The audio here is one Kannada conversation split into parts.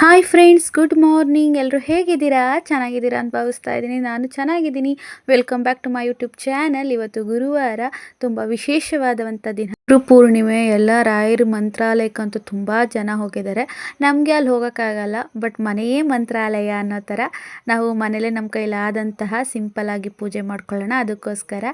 ಹಾಯ್ ಫ್ರೆಂಡ್ಸ್ ಗುಡ್ ಮಾರ್ನಿಂಗ್ ಎಲ್ಲರೂ ಹೇಗಿದ್ದೀರಾ? ಚೆನ್ನಾಗಿದ್ದೀರಾ ಅಂತ ಭಾವಿಸ್ತಾ ಇದ್ದೀನಿ. ನಾನು ಚೆನ್ನಾಗಿದ್ದೀನಿ. Welcome back to my YouTube channel ಇವತ್ತು ಗುರುವಾರ ತುಂಬ ವಿಶೇಷವಾದಂಥ ದಿನ. ಗುರು ಪೂರ್ಣಿಮೆ ಎಲ್ಲ ರಾಯರ ಮಂತ್ರಾಲಯಕ್ಕಂತೂ ತುಂಬ ಜನ ಹೋಗಿದ್ದಾರೆ. ನಮಗೆ ಅಲ್ಲಿ ಹೋಗೋಕ್ಕಾಗಲ್ಲ, ಬಟ್ ಮನೆಯೇ ಮಂತ್ರಾಲಯ ಅನ್ನೋ ಥರ ನಾವು ಮನೇಲೇ ನಮ್ಮ ಕೈಲಾದಂತಹ ಸಿಂಪಲ್ ಆಗಿ ಪೂಜೆ ಮಾಡ್ಕೊಳ್ಳೋಣ. ಅದಕ್ಕೋಸ್ಕರ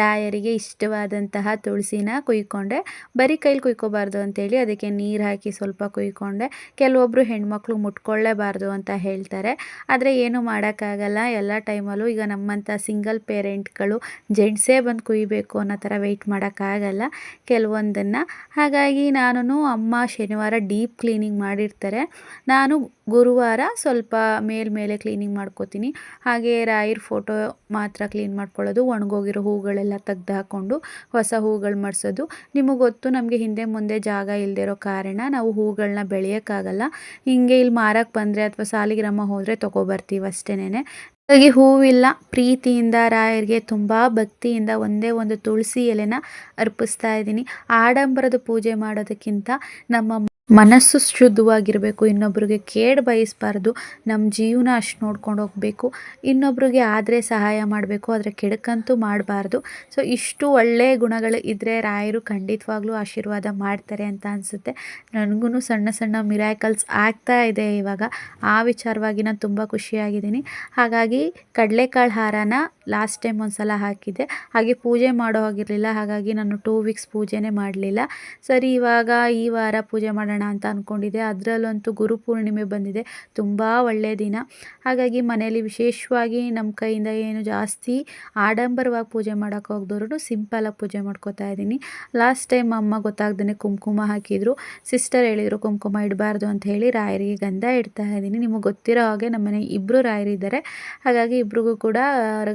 ರಾಯರಿಗೆ ಇಷ್ಟವಾದಂತಹ ತುಳಸಿನ ಕುಯ್ಕೊಂಡೆ, ಬರೀ ಕೈಲಿ ಕುಯ್ಕೋಬಾರ್ದು ಅಂತೇಳಿ ಅದಕ್ಕೆ ನೀರು ಹಾಕಿ ಸ್ವಲ್ಪ ಕುಯ್ಕೊಂಡೆ. ಕೆಲವೊಬ್ಬರು ಹೆಣ್ಮಕ್ಳು ಮುಟ್ಕೊಳ್ಳೇಬಾರ್ದು ಅಂತ ಹೇಳ್ತಾರೆ. ಆದರೆ ಏನು ಮಾಡೋಕ್ಕಾಗಲ್ಲ, ಎಲ್ಲ ಟೈಮಲ್ಲೂ ಈಗ ನಮ್ಮಂಥ ಸಿಂಗಲ್ ಪೇರೆಂಟ್ಗಳು ಜೆಂಟ್ಸೇ ಬಂದು ಕುಯ್ಬೇಕು ಅನ್ನೋ ಥರ ವೆಯ್ಟ್ ಮಾಡೋಕ್ಕಾಗಲ್ಲ. ಕೆಲವೊಂದನ್ನು. ಹಾಗಾಗಿ ನಾನು ಅಮ್ಮ ಶನಿವಾರ ಡೀಪ್ ಕ್ಲೀನಿಂಗ್ ಮಾಡಿರ್ತಾರೆ. ನಾನು ಗುರುವಾರ ಸ್ವಲ್ಪ ಮೇಲ್ಮೇಲೆ ಕ್ಲೀನಿಂಗ್ ಮಾಡ್ಕೋತೀನಿ. ಹಾಗೆ ರಾಯರ ಫೋಟೋ ಮಾತ್ರ ಕ್ಲೀನ್ ಮಾಡ್ಕೊಳ್ಳೋದು, ಒಣಗೋಗಿರೋ ಹೂಗಳೆಲ್ಲ ತೆಗ್ದು ಹಾಕ್ಕೊಂಡು ಹೊಸ ಹೂಗಳು ಮಾಡಿಸೋದು. ನಿಮಗೆ ಗೊತ್ತು, ನಮಗೆ ಹಿಂದೆ ಮುಂದೆ ಜಾಗ ಇಲ್ಲದಿರೋ ಕಾರಣ ನಾವು ಹೂಗಳನ್ನ ಬೆಳೆಯೋಕ್ಕಾಗಲ್ಲ. ಹಿಂಗೆ ಇಲ್ಲಿ ಮಾರಕ್ಕೆ ಬಂದರೆ ಅಥವಾ ಸಾಲಿಗ್ರಾಮ ಹೋದರೆ ತೊಗೊಬರ್ತೀವಿ ಅಷ್ಟೇನೆ ಹಾಗಾಗಿ ಹೂವಿಲ್ಲ. ಪ್ರೀತಿಯಿಂದ ರಾಯರಿಗೆ ತುಂಬ ಭಕ್ತಿಯಿಂದ ಒಂದೇ ಒಂದು ತುಳಸಿ ಎಲೆನ ಅರ್ಪಿಸ್ತಾ ಇದ್ದೀನಿ. ಆಡಂಬರದ ಪೂಜೆ ಮಾಡೋದಕ್ಕಿಂತ ನಮ್ಮ ಮನಸ್ಸು ಶುದ್ಧವಾಗಿರಬೇಕು, ಇನ್ನೊಬ್ರಿಗೆ ಕೇಡು ಬಯಸಬಾರ್ದು ನಮ್ಮ ಜೀವನ ಅಷ್ಟು ನೋಡ್ಕೊಂಡು ಹೋಗಬೇಕು. ಇನ್ನೊಬ್ರಿಗೆ ಆದರೆ ಸಹಾಯ ಮಾಡಬೇಕು, ಆದರೆ ಕೆಡಕಂತೂ ಮಾಡಬಾರ್ದು. ಸೊ ಇಷ್ಟು ಒಳ್ಳೆಯ ಗುಣಗಳು ಇದ್ದರೆ ರಾಯರು ಖಂಡಿತವಾಗ್ಲೂ ಆಶೀರ್ವಾದ ಮಾಡ್ತಾರೆ ಅಂತ ಅನಿಸುತ್ತೆ. ನನಗೂ ಸಣ್ಣ ಸಣ್ಣ ಮಿರಾಕಲ್ಸ್ ಆಗ್ತಾ ಇದೆ ಇವಾಗ. ಆ ವಿಚಾರವಾಗಿ ನಾನು ತುಂಬ ಖುಷಿಯಾಗಿದ್ದೀನಿ. ಹಾಗಾಗಿ ಕಡಲೆಕಾಳು ಹಾರನ ಲಾಸ್ಟ್ ಟೈಮ್ ಒಂದು ಸಲ ಹಾಕಿದ್ದೆ. ಹಾಗೆ ಪೂಜೆ ಮಾಡೋ ಹಾಗಿರಲಿಲ್ಲ, ಹಾಗಾಗಿ ನಾನು ಟೂ ವೀಕ್ಸ್ ಪೂಜೆನೇ ಮಾಡಲಿಲ್ಲ. ಸರಿ, ಇವಾಗ ಈ ವಾರ ಪೂಜೆ ಮಾಡೋಣ ಅಂತ ಅಂದ್ಕೊಂಡಿದ್ದೆ ಅದರಲ್ಲಂತೂ ಗುರು ಪೂರ್ಣಿಮೆ ಬಂದಿದೆ. ತುಂಬ ಒಳ್ಳೆಯ ದಿನ. ಹಾಗಾಗಿ ಮನೆಯಲ್ಲಿ ವಿಶೇಷವಾಗಿ ನಮ್ಮ ಕೈಯಿಂದ ಏನು ಜಾಸ್ತಿ ಆಡಂಬರವಾಗಿ ಪೂಜೆ ಮಾಡೋಕ್ಕೆ ಹೋಗ್ದವ್ರು ಸಿಂಪಲಾಗಿ ಪೂಜೆ ಮಾಡ್ಕೋತಾ ಇದ್ದೀನಿ. ಲಾಸ್ಟ್ ಟೈಮ್ ಅಮ್ಮ ಗೊತ್ತಾಗ್ದೇ ಕುಂಕುಮ ಹಾಕಿದರು. ಸಿಸ್ಟರ್ ಹೇಳಿದರು, ಕುಂಕುಮ ಇಡಬಾರ್ದು ಅಂತ ಹೇಳಿ ರಾಯರಿಗೆ ಗಂಧ ಇಡ್ತಾ ಇದ್ದೀನಿ. ನಿಮಗೆ ಗೊತ್ತಿರೋ ಹಾಗೆ ನಮ್ಮ ಮನೆ ಇಬ್ಬರು ರಾಯರಿದ್ದಾರೆ. ಹಾಗಾಗಿ ಇಬ್ರಿಗೂ ಕೂಡ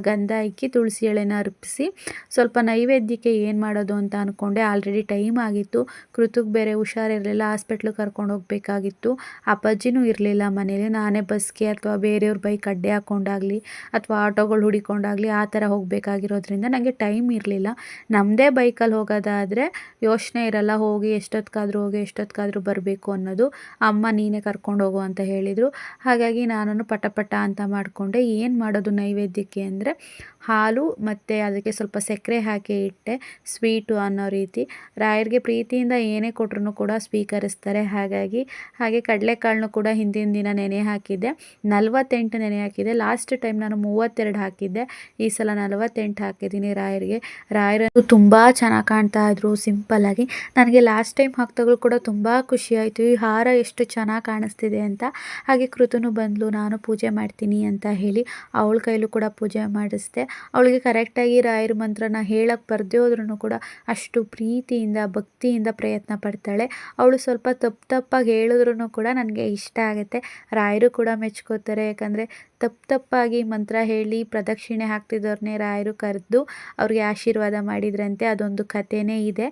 ಗಂಧ ಇಕ್ಕಿ ತುಳಸಿ ಎಳೆನ ಅರ್ಪಿಸಿ ಸ್ವಲ್ಪ ನೈವೇದ್ಯಕ್ಕೆ ಏನು ಮಾಡೋದು ಅಂತ ಅಂದ್ಕೊಂಡೆ ಆಲ್ರೆಡಿ ಟೈಮ್ ಆಗಿತ್ತು. ಕೃತಕ್ ಬೇರೆ ಹುಷಾರಿರಲಿಲ್ಲ ಹಾಸ್ಪಿಟ್ಲಿಗೆ ಕರ್ಕೊಂಡು ಹೋಗಬೇಕಾಗಿತ್ತು. ಅಪ್ಪಾಜಿನೂ ಇರಲಿಲ್ಲ ಮನೇಲಿ. ನಾನೇ ಬಸ್ಗೆ ಅಥವಾ ಬೇರೆಯವ್ರ ಬೈಕ್ ಅಡ್ಡೆ ಹಾಕ್ಕೊಂಡಾಗಲಿ ಅಥವಾ ಆಟೋಗಳು ಹುಡಿಕೊಂಡಾಗಲಿ ಆ ಥರ ಹೋಗಬೇಕಾಗಿರೋದ್ರಿಂದ ನನಗೆ ಟೈಮ್ ಇರಲಿಲ್ಲ. ನಮ್ಮದೇ ಬೈಕಲ್ಲಿ ಹೋಗೋದಾದರೆ ಯೋಚನೆ ಇರಲ್ಲ, ಹೋಗಿ ಎಷ್ಟೊತ್ತಿಗಾದ್ರೂ ಹೋಗಿ ಎಷ್ಟೊತ್ತಿಗಾದ್ರೂ ಬರಬೇಕು ಅನ್ನೋದು. ಅಮ್ಮ, ನೀನೇ ಕರ್ಕೊಂಡು ಹೋಗು ಅಂತ ಹೇಳಿದರು. ಹಾಗಾಗಿ ನಾನು ಪಟ ಪಟ ಅಂತ ಮಾಡಿಕೊಂಡೆ. ಏನು ಮಾಡೋದು ನೈವೇದ್ಯಕ್ಕೆ ಅಂದರೆ ಹಾಲು ಮತ್ತು ಅದಕ್ಕೆ ಸ್ವಲ್ಪ ಸಕ್ಕರೆ ಹಾಕಿ ಇಟ್ಟೆ ಸ್ವೀಟು ಅನ್ನೋ ರೀತಿ. ರಾಯರಿಗೆ ಪ್ರೀತಿಯಿಂದ ಏನೇ ಕೊಟ್ರೂ ಕೂಡ ಸ್ವೀಕರಿಸ್ತಾರೆ. ಹಾಗಾಗಿ ಹಾಗೆ ಕಡಲೆಕಾಳನ್ನು ಕೂಡ ಹಿಂದಿನ ದಿನ ನೆನೆ ಹಾಕಿದ್ದೆ. ನಲವತ್ತೆಂಟು ನೆನೆ ಹಾಕಿದ್ದೆ. ಲಾಸ್ಟ್ ಟೈಮ್ ನಾನು ಮೂವತ್ತೆರಡು ಹಾಕಿದ್ದೆ. ಈ ಸಲ ನಲವತ್ತೆಂಟು ಹಾಕಿದ್ದೀನಿ ರಾಯರಿಗೆ. ರಾಯರು ತುಂಬ ಚೆನ್ನಾಗಿ ಕಾಣ್ತಾ ಇದ್ರು ಸಿಂಪಲ್ಲಾಗಿ ನನಗೆ ಲಾಸ್ಟ್ ಟೈಮ್ ಹಾಕ್ದಾಗಲೂ ಕೂಡ ತುಂಬ ಖುಷಿ ಆಯಿತು. ಈ ಹಾರ ಎಷ್ಟು ಚೆನ್ನಾಗಿ ಕಾಣಿಸ್ತಿದೆ ಅಂತ. ಹಾಗೆ ಕೃತನು ಬಂದಲು, ನಾನು ಪೂಜೆ ಮಾಡ್ತೀನಿ ಅಂತ ಹೇಳಿ ಅವಳ ಕೈಲೂ ಕೂಡ ಪೂಜೆ ಮಾಡಿಸ್ದೆ. ಅವಳಿಗೆ ಕರೆಕ್ಟಾಗಿ ರಾಯರ ಮಂತ್ರನ ಹೇಳಕ್ಕೆ ಬರದೇ ಕೂಡ ಅಷ್ಟು ಪ್ರೀತಿಯಿಂದ, ಭಕ್ತಿಯಿಂದ ಪ್ರಯತ್ನ ಪಡ್ತಾಳೆ. ಅವಳು ಸ್ವಲ್ಪ ತಪ್ಪು ತಪ್ಪಾಗಿ ಹೇಳಿದ್ರೂ ಕೂಡ ನನಗೆ ಇಷ್ಟ ಆಗುತ್ತೆ. ರಾಯರು ಕೂಡ ಮೆಚ್ಕೋತಾರೆ. ಯಾಕಂದರೆ ತಪ್ಪು ತಪ್ಪಾಗಿ ಮಂತ್ರ ಹೇಳಿ ಪ್ರದಕ್ಷಿಣೆ ಹಾಕ್ತಿದ್ದವ್ರನ್ನೇ ರಾಯರು ಕರೆದು ಅವ್ರಿಗೆ ಆಶೀರ್ವಾದ ಮಾಡಿದ್ರಂತೆ, ಅದೊಂದು ಕಥೆನೇ ಇದೆ.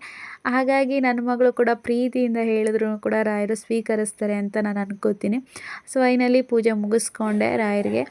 ಹಾಗಾಗಿ ನನ್ನ ಮಗಳು ಕೂಡ ಪ್ರೀತಿಯಿಂದ ಹೇಳಿದ್ರು ಕೂಡ ರಾಯರು ಸ್ವೀಕರಿಸ್ತಾರೆ ಅಂತ ನಾನು ಅನ್ಕೋತೀನಿ. ಸೊ ಐನಲ್ಲಿ ಪೂಜೆ ಮುಗಿಸ್ಕೊಂಡೆ ರಾಯರಿಗೆ.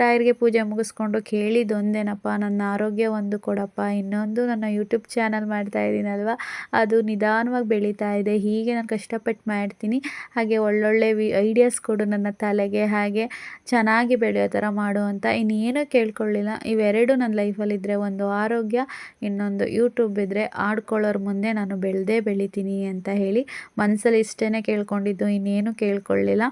ರಾಯರಿಗೆ ಪೂಜೆ ಮುಗಿಸ್ಕೊಂಡು ಕೇಳಿದೊಂದೇನಪ್ಪ, ನನ್ನ ಆರೋಗ್ಯ ಒಂದು ಕೊಡಪ್ಪ, ಇನ್ನೊಂದು ನನ್ನ ಯೂಟ್ಯೂಬ್ ಚಾನಲ್ ಮಾಡ್ತಾ ಇದ್ದೀನಲ್ವ ಅದು ನಿಧಾನವಾಗಿ ಬೆಳೀತಾ ಇದೆ, ಹೀಗೆ ನಾನು ಕಷ್ಟಪಟ್ಟು ಮಾಡ್ತೀನಿ. ಹಾಗೆ ಒಳ್ಳೊಳ್ಳೆ ವಿ ಐಡಿಯಾಸ್ ಕೊಡು ನನ್ನ ತಲೆಗೆ, ಹಾಗೆ ಚೆನ್ನಾಗಿ ಬೆಳೆಯೋ ಥರ ಮಾಡು ಅಂತ ಇನ್ನೇನು ಕೇಳ್ಕೊಳ್ಳಿಲ್ಲ. ಇವೆರಡು ನನ್ನ ಲೈಫಲ್ಲಿದ್ದರೆ ಒಂದು ಆರೋಗ್ಯ, ಇನ್ನೊಂದು ಯೂಟ್ಯೂಬ್ ಇದ್ದರೆ ಆಡ್ಕೊಳ್ಳೋರ ಮುಂದೆ ನಾನು ಬೆಳೆದೇ ಬೆಳಿತೀನಿ ಅಂತ ಹೇಳಿ ಮನಸ್ಸಲ್ಲಿ ಇಷ್ಟೇ ಕೇಳ್ಕೊಂಡಿದ್ದು, ಇನ್ನೇನು ಕೇಳ್ಕೊಳ್ಳಿಲ್ಲ.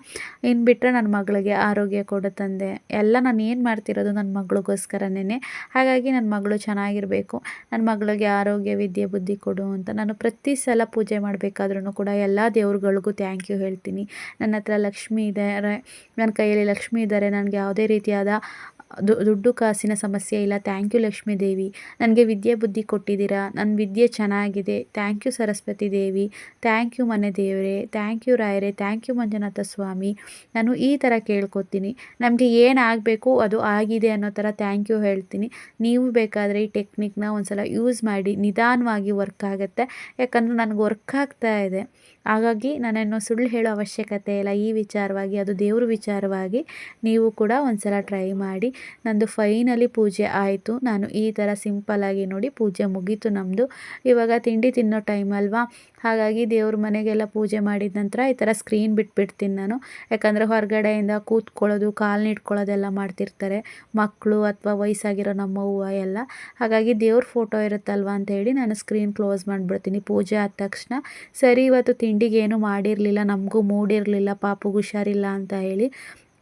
ಇನ್ನು ಬಿಟ್ಟರೆ ನನ್ನ ಮಗಳಿಗೆ ಆರೋಗ್ಯ ಕೊಡು ತಂದೆ. ಎಲ್ಲ ನಾನು ಏನು ಮಾಡ್ತಿರೋದು ನನ್ನ ಮಗಳಿಗೋಸ್ಕರನೇ ಹಾಗಾಗಿ ನನ್ನ ಮಗಳು ಚೆನ್ನಾಗಿರಬೇಕು. ನನ್ನ ಮಗಳಿಗೆ ಆರೋಗ್ಯ, ವಿದ್ಯೆ, ಬುದ್ಧಿ ಕೊಡು ಅಂತ ನಾನು ಪ್ರತಿ ಸಲ ಪೂಜೆ ಮಾಡಬೇಕಾದ್ರೂ ಕೂಡ ಎಲ್ಲ ದೇವ್ರುಗಳಿಗೂ ಥ್ಯಾಂಕ್ ಯು ಹೇಳ್ತೀನಿ. ನನ್ನ ಹತ್ರ ಲಕ್ಷ್ಮಿ ಇದ್ದಾರೆ ನನ್ನ ಕೈಯಲ್ಲಿ ಲಕ್ಷ್ಮಿ ಇದ್ದಾರೆ ನನಗೆ ಯಾವುದೇ ರೀತಿಯಾದ ದುಡ್ಡು ಕಾಸಿನ ಸಮಸ್ಯೆ ಇಲ್ಲ. Thank you Lakshmi Devi. ನನಗೆ ವಿದ್ಯೆ ಬುದ್ಧಿ ಕೊಟ್ಟಿದ್ದೀರಾ? ನನ್ನ ವಿದ್ಯೆ ಚೆನ್ನಾಗಿದೆ. Thank you Saraswati Devi. Thank you ಮನೆ ದೇವರೇ. ಥ್ಯಾಂಕ್ ಯು ರಾಯರೇ. Thank you Manjunatha Swami. ನಾನು ಈ ಥರ ಕೇಳ್ಕೊತೀನಿ. ನಮಗೆ ಏನಾಗಬೇಕು ಅದು ಆಗಿದೆ ಅನ್ನೋ ಥರ ಥ್ಯಾಂಕ್ ಯು ಹೇಳ್ತೀನಿ. ನೀವು ಬೇಕಾದರೆ ಈ ಟೆಕ್ನಿಕ್ನ ಒಂದು ಸಲ ಯೂಸ್ ಮಾಡಿ, ನಿಧಾನವಾಗಿ ವರ್ಕ್ ಆಗುತ್ತೆ. ಯಾಕಂದರೆ ನನಗೆ ವರ್ಕ್ ಆಗ್ತಾ ಇದೆ. ಹಾಗಾಗಿ ನಾನೇನು ಸುಳ್ಳು ಹೇಳೋ ಅವಶ್ಯಕತೆ ಇಲ್ಲ. ಈ ವಿಚಾರವಾಗಿ, ಅದು ದೇವ್ರ ವಿಚಾರವಾಗಿ ನೀವು ಕೂಡ ಒಂದ್ಸಲ ಟ್ರೈ ಮಾಡಿ. ನಂದು ಫೈನಲಿ ಪೂಜೆ ಆಯಿತು. ನಾನು ಈ ಥರ ಸಿಂಪಲ್ಲಾಗಿ ನೋಡಿ ಪೂಜೆ ಮುಗೀತು ನಮ್ಮದು ಇವಾಗ ತಿಂಡಿ ತಿನ್ನೋ ಟೈಮ್ ಅಲ್ವಾ? ಹಾಗಾಗಿ ದೇವ್ರ ಮನೆಗೆಲ್ಲ ಪೂಜೆ ಮಾಡಿದ ನಂತರ ಈ ಥರ ಸ್ಕ್ರೀನ್ ಬಿಟ್ಬಿಡ್ತೀನಿ ನಾನು. ಯಾಕಂದರೆ ಹೊರಗಡೆಯಿಂದ ಕೂತ್ಕೊಳ್ಳೋದು ಕಾಲು ನಿಟ್ಕೊಳ್ಳೋದೆಲ್ಲ ಮಾಡ್ತಿರ್ತಾರೆ. ಮಕ್ಕಳು ಅಥವಾ ವಯಸ್ಸಾಗಿರೋ ನಮ್ಮ ಹೂವು ಎಲ್ಲ. ಹಾಗಾಗಿ ದೇವ್ರ ಫೋಟೋ ಇರುತ್ತಲ್ವ ಅಂತ ಹೇಳಿ ನಾನು ಸ್ಕ್ರೀನ್ ಕ್ಲೋಸ್ ಮಾಡಿಬಿಡ್ತೀನಿ ಪೂಜೆ ಆದ ತಕ್ಷಣ. ಸರಿ, ಇವತ್ತು ತಿಂಡಿಗೆ ಏನು ಮಾಡಿರಲಿಲ್ಲ, ನಮಗೂ ಮೂಡಿರಲಿಲ್ಲ, ಪಾಪುಗೆ ಹುಷಾರಿಲ್ಲ ಅಂತ ಹೇಳಿ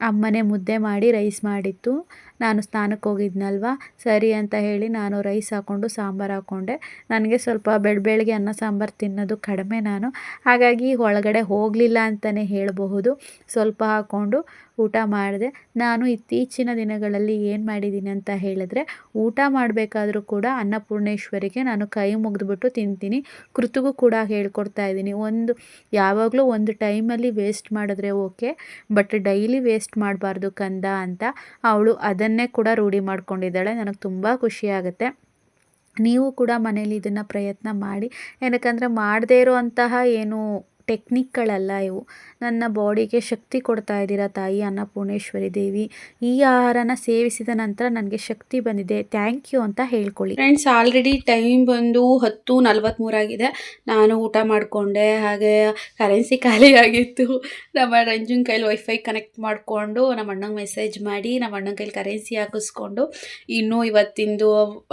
ಅಮ್ಮನೇ ಮುದ್ದೆ ಮಾಡಿ ರೈಸ್ ಮಾಡಿತ್ತು. ನಾನು ಸ್ನಾನಕ್ಕೆ ಹೋಗಿದ್ನಲ್ವ? ಸರಿ ಅಂತ ಹೇಳಿ ನಾನು ರೈಸ್ ಹಾಕ್ಕೊಂಡು ಸಾಂಬಾರು ಹಾಕ್ಕೊಂಡೆ ನನಗೆ ಸ್ವಲ್ಪ ಬೆಳ ಬೆಳಗ್ಗೆ ಅನ್ನ ಸಾಂಬಾರು ತಿನ್ನೋದು ಕಡಿಮೆ ನಾನು. ಹಾಗಾಗಿ ಒಳಗಡೆ ಹೋಗಲಿಲ್ಲ ಅಂತಲೇ ಹೇಳಬಹುದು. ಸ್ವಲ್ಪ ಹಾಕ್ಕೊಂಡು ಊಟ ಮಾಡಿದೆ. ನಾನು ಇತ್ತೀಚಿನ ದಿನಗಳಲ್ಲಿ ಏನು ಮಾಡಿದ್ದೀನಿ ಅಂತ ಹೇಳಿದ್ರೆ, ಊಟ ಮಾಡಬೇಕಾದ್ರೂ ಕೂಡ ಅನ್ನಪೂರ್ಣೇಶ್ವರಿಗೆ ನಾನು ಕೈ ಮುಗಿದ್ಬಿಟ್ಟು ತಿಂತೀನಿ. ಕೃತಿಗೂ ಕೂಡ ಹೇಳ್ಕೊಡ್ತಾ ಇದ್ದೀನಿ. ಒಂದು, ಯಾವಾಗಲೂ ಒಂದು ಟೈಮಲ್ಲಿ ವೇಸ್ಟ್ ಮಾಡಿದ್ರೆ ಓಕೆ, ಬಟ್ ಡೈಲಿ ವೇಸ್ಟ್ ಮಾಡಬಾರ್ದು ಕಂದ ಅಂತ. ಅವಳು ಅದನ್ನೇ ಕೂಡ ರೂಢಿ ಮಾಡ್ಕೊಂಡಿದ್ದಾಳೆ. ನನಗೆ ತುಂಬ ಖುಷಿಯಾಗುತ್ತೆ ನೀವು ಕೂಡ ಮನೇಲಿ ಇದನ್ನು ಪ್ರಯತ್ನ ಮಾಡಿ. ಏನಕ್ಕಂದರೆ ಮಾಡದೇ ಇರುವಂತಹ ಏನು ಟೆಕ್ನಿಕ್ಗಳಲ್ಲ ಇವು. ನನ್ನ ಬಾಡಿಗೆ ಶಕ್ತಿ ಕೊಡ್ತಾ ಇದ್ದೀರಾ ತಾಯಿ ಅನ್ನಪೂರ್ಣೇಶ್ವರಿ ದೇವಿ. ಈ ಆಹಾರನ ಸೇವಿಸಿದ ನಂತರ ನನಗೆ ಶಕ್ತಿ ಬಂದಿದೆ. ಥ್ಯಾಂಕ್ ಯು ಅಂತ ಹೇಳ್ಕೊಳ್ಳಿ. ಫ್ರೆಂಡ್ಸ್ ಆಲ್ರೆಡಿ ಟೈಮ್ ಬಂದು ಹತ್ತು ನಲ್ವತ್ತ್ಮೂರಾಗಿದೆ ನಾನು ಊಟ ಮಾಡಿಕೊಂಡೆ. ಹಾಗೆ ಕರೆನ್ಸಿ ಖಾಲಿಯಾಗಿತ್ತು ನಮ್ಮ ರಂಜನ್ ಕೈಲಿ ವೈಫೈ ಕನೆಕ್ಟ್ ಮಾಡಿಕೊಂಡು, ನಮ್ಮ ಅಣ್ಣಂಗೆ ಮೆಸೇಜ್ ಮಾಡಿ, ನಮ್ಮ ಅಣ್ಣನ ಕೈಲಿ ಕರೆನ್ಸಿ ಹಾಕಿಸ್ಕೊಂಡು, ಇನ್ನೂ ಇವತ್ತಿಂದು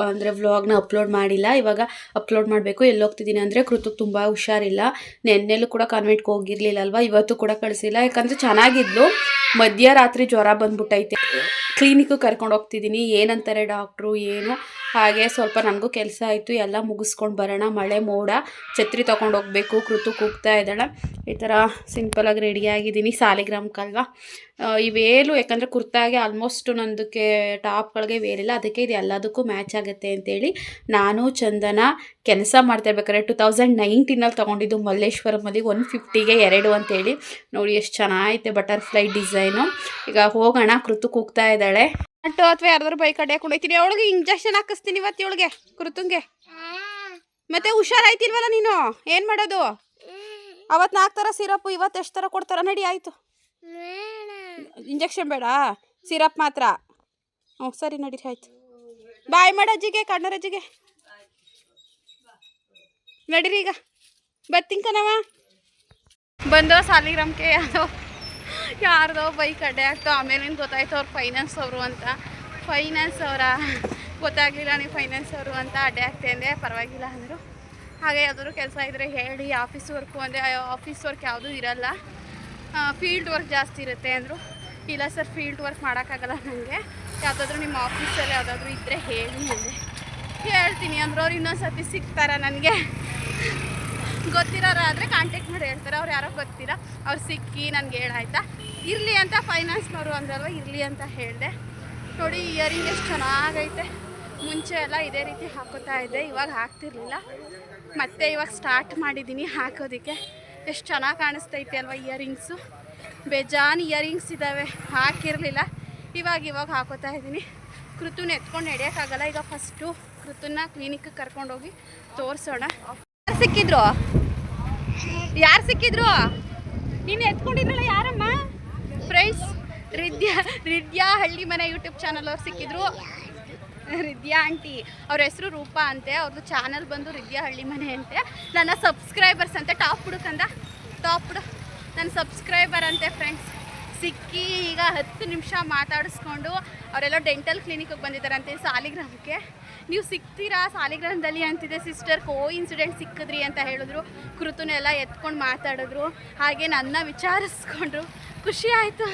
ಅಂದರೆ ವ್ಲಾಗ್ನ ಅಪ್ಲೋಡ್ ಮಾಡಿಲ್ಲ. ಇವಾಗ ಅಪ್ಲೋಡ್ ಮಾಡಬೇಕು. ಎಲ್ಲೋಗ್ತಿದ್ದೀನಿ ಅಂದರೆ ಕೃತಕ್ ತುಂಬ ಹುಷಾರಿಲ್ಲ. ನೆನ್ನೆಲ್ಲೂ ಕೂಡ ಕಾನ್ವೆಂಟ್ಗೆ ಹೋಗಿರ್ಲಿಲ್ಲ ಅಲ್ವಾ ಇವತ್ತು ಕೂಡ ಕಳಿಸಿಲ್ಲ. ಯಾಕಂದ್ರೆ ಚೆನ್ನಾಗಿದ್ಲು. ಮಧ್ಯರಾತ್ರಿ ಜ್ವರ ಬಂದ್ಬಿಟ್ಟೈತೆ. ಕ್ಲಿನಿಕ್ಗೆ ಕರ್ಕೊಂಡು ಹೋಗ್ತಿದ್ದೀನಿ ಏನಂತಾರೆ ಡಾಕ್ಟ್ರು? ಏನು? ಹಾಗೆ ಸ್ವಲ್ಪ ನನಗೂ ಕೆಲಸ ಆಯಿತು, ಎಲ್ಲ ಮುಗಿಸ್ಕೊಂಡು ಬರೋಣ. ಮಳೆ ಮೋಡ, ಛತ್ರಿ ತೊಗೊಂಡು ಹೋಗ್ಬೇಕು, ಕೃತು ಕೂಗ್ತಾ ಇದ್ದಾಳೆ. ಈ ಥರ ಸಿಂಪಲಾಗಿ ರೆಡಿಯಾಗಿದ್ದೀನಿ ಈ ಇವೇಲು ಯಾಕಂದರೆ ಕುರ್ತಾಗೆ ಆಲ್ಮೋಸ್ಟ್ ನಂದಕ್ಕೆ ಟಾಪ್ಗಳಿಗೆ ವೇಲಿಲ್ಲ, ಅದಕ್ಕೆ ಇದು ಎಲ್ಲದಕ್ಕೂ ಮ್ಯಾಚ್ ಆಗುತ್ತೆ ಅಂತೇಳಿ ನಾನು, ಚಂದನ ಕೆಲಸ ಮಾಡ್ತಾ ಇರ್ಬೇಕಾದ್ರೆ ಟು ತೌಸಂಡ್ ನೈನ್ಟೀನಲ್ಲಿ ತೊಗೊಂಡಿದ್ದು ಮಲ್ಲೇಶ್ವರಮಲ್ಲಿ ಒನ್ ಫಿಫ್ಟಿಗೆ ಎರಡು ಅಂತೇಳಿ. ನೋಡಿ, ಎಷ್ಟು ಚೆನ್ನಾಗೈತೆ ಬಟರ್ಫ್ಲೈ ಡಿಸೈನು ಈಗ ಹೋಗೋಣ, ಕೃತು ಕೂಗ್ತಾ ಇದ್ದಾಳೆ. ಅಟ್ಟು ಅಥವಾ ಯಾರಾದ್ರೂ ಬೈಕ್ ಅಡ್ಡಿ ಹಾಕೊಂಡು ಹೋಗ್ತೀನಿ ಅವಳಿಗೆ ಇಂಜೆಕ್ಷನ್ ಹಾಕಿಸ್ತೀನಿ ಇವತ್ತು ಇವಳಿಗೆ, ಕುರುತುಂಗೆ. ಮತ್ತೆ ಹುಷಾರಾಯ್ತಿಲ್ವಲ್ಲ ನೀನು? ಏನು ಮಾಡೋದು? ಅವತ್ತು ನಾಲ್ಕು ಥರ ಸಿರಪ್ ಇವತ್ತು ಎಷ್ಟು ಥರ ಕೊಡ್ತಾರ? ನಡಿ, ಆಯಿತು. ಇಂಜೆಕ್ಷನ್ ಬೇಡ. ಸಿರಪ್ ಮಾತ್ರ. ಹ್ಞೂ, ಸರಿ, ನಡಿ, ಆಯ್ತು. ಬಾಯ್ ಮಾಡ ಅಜ್ಜಿಗೆ ಕಣ್ಣರಜ್ಜಿಗೆ ನಡೀರಿ ಈಗ. ಬರ್ತೀನಿ ಕಣವ ಬಂದೋ ಸಾಲಿಗ್ರಾಮ್ಗೆ ಯಾವುದೋ ಯಾರ್ದೋ ಬೈಕ್ ಅಡ್ಡೆ ಆಗ್ತೋ ಆಮೇಲೆ ಗೊತ್ತಾಯ್ತು ಅವ್ರು ಫೈನಾನ್ಸ್ ಅವರು ಅಂತ. ಫೈನಾನ್ಸ್ ಅವರ, ಗೊತ್ತಾಗಲಿಲ್ಲ ನೀವು ಫೈನಾನ್ಸ್ ಅವರು ಅಂತ ಅಡ್ಡೆ ಆಗ್ತೇ ಅಂದೆ, ಪರವಾಗಿಲ್ಲ ಅಂದರು. ಹಾಗೆ ಯಾವ್ದಾದ್ರು ಕೆಲಸ ಇದ್ದರೆ ಹೇಳಿ ಆಫೀಸ್ ವರ್ಕು ಅಂದರೆ ಆಫೀಸ್ ವರ್ಕ್ ಯಾವುದೂ ಇರಲ್ಲ. ಫೀಲ್ಡ್ ವರ್ಕ್ ಜಾಸ್ತಿ ಇರುತ್ತೆ ಅಂದರು. ಇಲ್ಲ ಸರ್ ಫೀಲ್ಡ್ ವರ್ಕ್ ಮಾಡೋಕ್ಕಾಗಲ್ಲ ನನಗೆ ಯಾವುದಾದ್ರೂ ನಿಮ್ಮ ಆಫೀಸಲ್ಲಿ ಯಾವುದಾದ್ರೂ ಇದ್ದರೆ ಹೇಳಿ ಅಂದೆ. ಹೇಳ್ತೀನಿ ಅಂದರು, ಅವ್ರು ಇನ್ನೊಂದು ಸರ್ತಿ ಸಿಗ್ತಾರ ನನಗೆ. ಗೊತ್ತಿರೋರಾದರೆ ಕಾಂಟ್ಯಾಕ್ಟ್ ಮಾಡಿ ಹೇಳ್ತಾರೆ. ಅವ್ರು ಯಾರೋ ಗೊತ್ತಿಲ್ಲ. ಅವ್ರು ಸಿಕ್ಕಿ ನನಗೆ ಹೇಳಾಯ್ತಾ? ಇರಲಿ ಅಂತ ಫೈನಾನ್ಸ್ನವರು ಅಂದ್ರಲ್ವ, ಇರಲಿ ಅಂತ ಹೇಳಿದೆ. ನೋಡಿ ಇಯರಿಂಗ್ ಎಷ್ಟು ಚೆನ್ನಾಗೈತೆ. ಮುಂಚೆ ಎಲ್ಲ ಇದೇ ರೀತಿ ಹಾಕೋತಾ ಇದ್ದೆ, ಇವಾಗ ಹಾಕ್ತಿರ್ಲಿಲ್ಲ. ಮತ್ತೆ ಇವಾಗ ಸ್ಟಾರ್ಟ್ ಮಾಡಿದ್ದೀನಿ ಹಾಕೋದಕ್ಕೆ. ಎಷ್ಟು ಚೆನ್ನಾಗಿ ಕಾಣಿಸ್ತೈತೆ ಅಲ್ವಾ ಇಯರಿಂಗ್ಸು ಬೇಜಾನ್ ಇಯರಿಂಗ್ಸ್ ಇದ್ದಾವೆ ಹಾಕಿರಲಿಲ್ಲ. ಇವಾಗ ಇವಾಗ ಹಾಕೋತಾ ಇದ್ದೀನಿ. ಕೃತುನ ಎತ್ಕೊಂಡು ನಡೆಯೋಕ್ಕಾಗಲ್ಲ ಈಗ ಫಸ್ಟು ಕೃತುನ ಕ್ಲಿನಿಕ್ಗೆ ಕರ್ಕೊಂಡೋಗಿ ತೋರಿಸೋಣ. ಯಾರು ಸಿಕ್ಕಿದ್ರು? ಯಾರು ಸಿಕ್ಕಿದ್ರು? ನೀನು ಎತ್ಕೊಂಡಿದ್ರಲ್ಲ ಯಾರಮ್ಮ? ಫ್ರೆಂಡ್ಸ್, ರಿದ್ಯಾ ರಿದ್ಯಾ ಹಳ್ಳಿ ಮನೆ ಯೂಟ್ಯೂಬ್ ಚಾನಲ್ ಅವ್ರು ಸಿಕ್ಕಿದ್ರು. ರಿದ್ಯಾ ಆಂಟಿ, ಅವ್ರ ಹೆಸರು ರೂಪಾ ಅಂತೆ ಅವ್ರದ್ದು ಚಾನಲ್ ಬಂದು ರಿದ್ಯಾ ಹಳ್ಳಿ ಮನೆ ಅಂತೆ. ನನ್ನ ಸಬ್ಸ್ಕ್ರೈಬರ್ಸ್ ಅಂತೆ ಟಾಪ್ ಹುಡುಕಂದ ಟಾಪ್ ಹುಡು. ನನ್ನ ಸಬ್ಸ್ಕ್ರೈಬರ್ ಅಂತೆ ಫ್ರೆಂಡ್ಸ್ ಸಿಕ್ಕಿ ಈಗ ಹತ್ತು ನಿಮಿಷ ಮಾತಾಡಿಸ್ಕೊಂಡು, ಅವರೆಲ್ಲ ಡೆಂಟಲ್ ಕ್ಲಿನಿಕ್ಗೆ ಬಂದಿದ್ದಾರಂತೆ, ಸಾಲಿಗ್ರಾಮಕ್ಕೆ. ನೀವು ಸಿಗ್ತೀರಾ ಸಾಲಿಗ್ರಾಮದಲ್ಲಿ ಅಂತಿದೆ ಸಿಸ್ಟರ್ ಕೋ ಇನ್ಸಿಡೆಂಟ್ ಸಿಕ್ಕಿದ್ರಿ ಅಂತ ಹೇಳಿದ್ರು. ಕೃತನೆಲ್ಲ ಎತ್ಕೊಂಡು ಮಾತಾಡಿದ್ರು. ಹಾಗೆ ನನ್ನ ವಿಚಾರಿಸ್ಕೊಂಡ್ರು ಖುಷಿ ಆಯಿತು.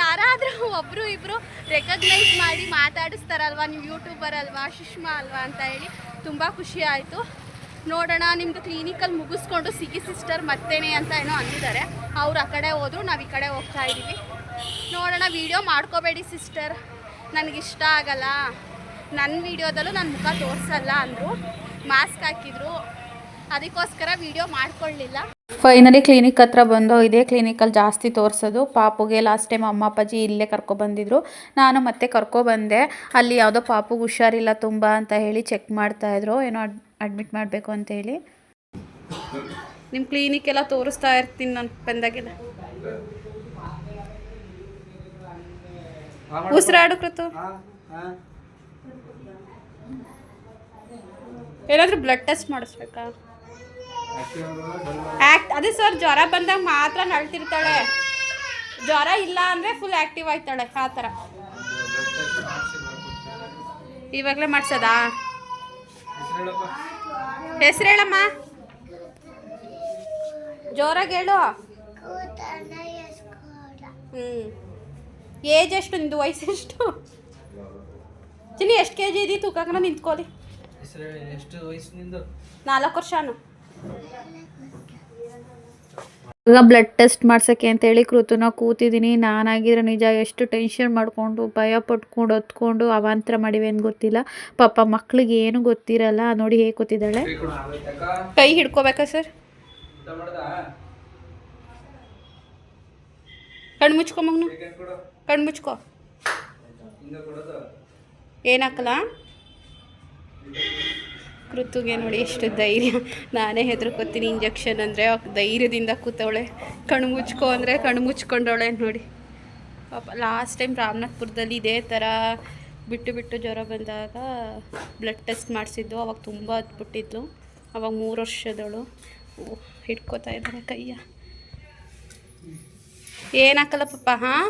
ಯಾರಾದರೂ ಒಬ್ಬರು ಇಬ್ಬರು ರೆಕಗ್ನೈಸ್ ಮಾಡಿ ಮಾತಾಡಿಸ್ತಾರಲ್ವ? ನೀವು ಯೂಟ್ಯೂಬರ್ ಅಲ್ವಾ? ಸುಷ್ಮಾ ಅಲ್ವಾ? ಅಂತ ಹೇಳಿ ತುಂಬ ಖುಷಿ ಆಯಿತು. ನೋಡೋಣ ನಿಮ್ಮದು ಕ್ಲಿನಿಕಲ್ಲಿ ಮುಗಿಸ್ಕೊಂಡು ಸಿಗಿ ಸಿಸ್ಟರ್, ಮತ್ತೇನೆ ಅಂತ ಏನೋ ಅಂದಿದ್ದಾರೆ. ಅವ್ರು ಆ ಕಡೆ ಹೋದ್ರು, ನಾವು ಈ ಕಡೆ ಹೋಗ್ತಾ ಇದ್ದೀವಿ ನೋಡೋಣ ವೀಡಿಯೋ ಮಾಡ್ಕೋಬೇಡಿ ಸಿಸ್ಟರ್. ನನಗಿಷ್ಟ ಆಗಲ್ಲ. ನನ್ನ ವಿಡಿಯೋದಲ್ಲೂ ನನ್ನ ಮುಖ ತೋರಿಸಲ್ಲ ಅಂದರು. ಮಾಸ್ಕ್ ಹಾಕಿದ್ರು. ಅದಕ್ಕೋಸ್ಕರ ವೀಡಿಯೋ ಮಾಡ್ಕೊಳ್ಳಿಲ್ಲ. ಫೈನಲಿ ಕ್ಲಿನಿಕ್ ಹತ್ರ ಬಂದು ಇದೇ ಕ್ಲಿನಿಕಲ್ಲಿ ಜಾಸ್ತಿ ತೋರಿಸೋದು. ಪಾಪುಗೆ ಲಾಸ್ಟ್ ಟೈಮ್ ಅಮ್ಮ ಅಪ್ಪಾಜಿ ಇಲ್ಲೇ ಕರ್ಕೊಬಂದಿದ್ರು ನಾನು ಮತ್ತೆ ಕರ್ಕೊಬಂದೆ ಅಲ್ಲಿ ಯಾವುದೋ ಪಾಪುಗೆ ಹುಷಾರಿಲ್ಲ ತುಂಬ ಅಂತ ಹೇಳಿ ಚೆಕ್ ಮಾಡ್ತಾಯಿದ್ರು ಏನೋ ಅಡ್ ಅಡ್ಮಿಟ್ ಮಾಡಬೇಕು ಅಂತ ಹೇಳಿ. ನಿಮ್ಮ ಕ್ಲಿನಿಕ್ಕೆಲ್ಲ ತೋರಿಸ್ತಾ ಇರ್ತೀನಿ ನಾನು ಬಂದಾಗೆಲ್ಲ ಉಸಿರಾಡು ಕೃತು. ಏನಾದರೂ ಬ್ಲಡ್ ಟೆಸ್ಟ್ ಮಾಡಿಸ್ಬೇಕಾ? ಆ್ಯಕ್ಟ್ ಅದೇ ಸರ್ ಜ್ವರ ಬಂದಾಗ ಮಾತ್ರ ನಳ್ತಿರ್ತಾಳೆ ಜ್ವರ ಇಲ್ಲ ಅಂದರೆ ಫುಲ್ ಆ್ಯಕ್ಟಿವ್ ಆಯ್ತಾಳೆ, ಆ ಥರ. ಇವಾಗಲೇ ಮಾಡ್ಸೋದಾ? ಹೆಸ್ರು ಹೇಳಮ್ಮ ಜೋರಾಗಿ ಹೇಳು. ಹ್ಞೂ ಏಜ್ ಎಷ್ಟು? ನಿಂದು ವಯಸ್ಸು ಎಷ್ಟು ಚಿನ್ನಿ, ಎಷ್ಟು ಕೆ ಜಿ ಇದೀ? ತೂಕಕ್ಕೆ ನಿಂತ್ಕೊಳ್ಳಿ. ಎಷ್ಟು ವಯಸ್ಸಿನಿಂದ? ನಾಲ್ಕು ವರ್ಷನು ಈಗ ಬ್ಲಡ್ ಟೆಸ್ಟ್ ಮಾಡ್ಸೋಕ್ಕೆ ಅಂತೇಳಿ ಕೃತುನ ಕೂತಿದ್ದೀನಿ. ನಾನಾಗಿದ್ರೆ ನಿಜ ಎಷ್ಟು ಟೆನ್ಷನ್ ಮಾಡಿಕೊಂಡು ಭಯ ಪಟ್ಕೊಂಡು ಹೊತ್ಕೊಂಡು ಅವಾಂತರ ಮಾಡಿವೆ ಅಂತ ಗೊತ್ತಿಲ್ಲ. ಪಾಪ ಮಕ್ಳಿಗೆ ಏನು ಗೊತ್ತಿರಲ್ಲ. ನೋಡಿ ಹೇಗೆ ಕೂತಿದ್ದಾಳೆ. ಕೈ ಹಿಡ್ಕೋಬೇಕಾ ಸರ್? ಕಣ್ಣು ಮುಚ್ಕೊ ಮಗನು. ಕಣ್ಣು ಮುಚ್ಕೋ. ಏನಾಕಲ್ಲ ಕೃತುಗೆ ನೋಡಿ ಎಷ್ಟು ಧೈರ್ಯ. ನಾನೇ ಹೆದರ್ಕೋತೀನಿ ಇಂಜೆಕ್ಷನ್ ಅಂದರೆ. ಧೈರ್ಯದಿಂದ ಕೂತವಳೆ. ಕಣ್ಣು ಮುಚ್ಕೊ ಅಂದರೆ ಕಣ್ಣು ಮುಚ್ಕೊಂಡವಳೆ ನೋಡಿ. ಪಾಪ ಲಾಸ್ಟ್ ಟೈಮ್ ರಾಮನಾಥ್ಪುರದಲ್ಲಿ ಇದೇ ಥರ ಬಿಟ್ಟು ಬಿಟ್ಟು ಜ್ವರ ಬಂದಾಗ ಬ್ಲಡ್ ಟೆಸ್ಟ್ ಮಾಡಿಸಿದ್ದು. ಅವಾಗ ತುಂಬ ಹತ್ಬಿಟ್ಟಿದ್ಲು ಅವಾಗ ಮೂರು ವರ್ಷದವಳು. ಹಿಡ್ಕೋತಾ ಇದ್ದಾರೆ ಕೈಯ. ಏನಾಕಲ್ಲ ಪಾಪ ಹಾಂ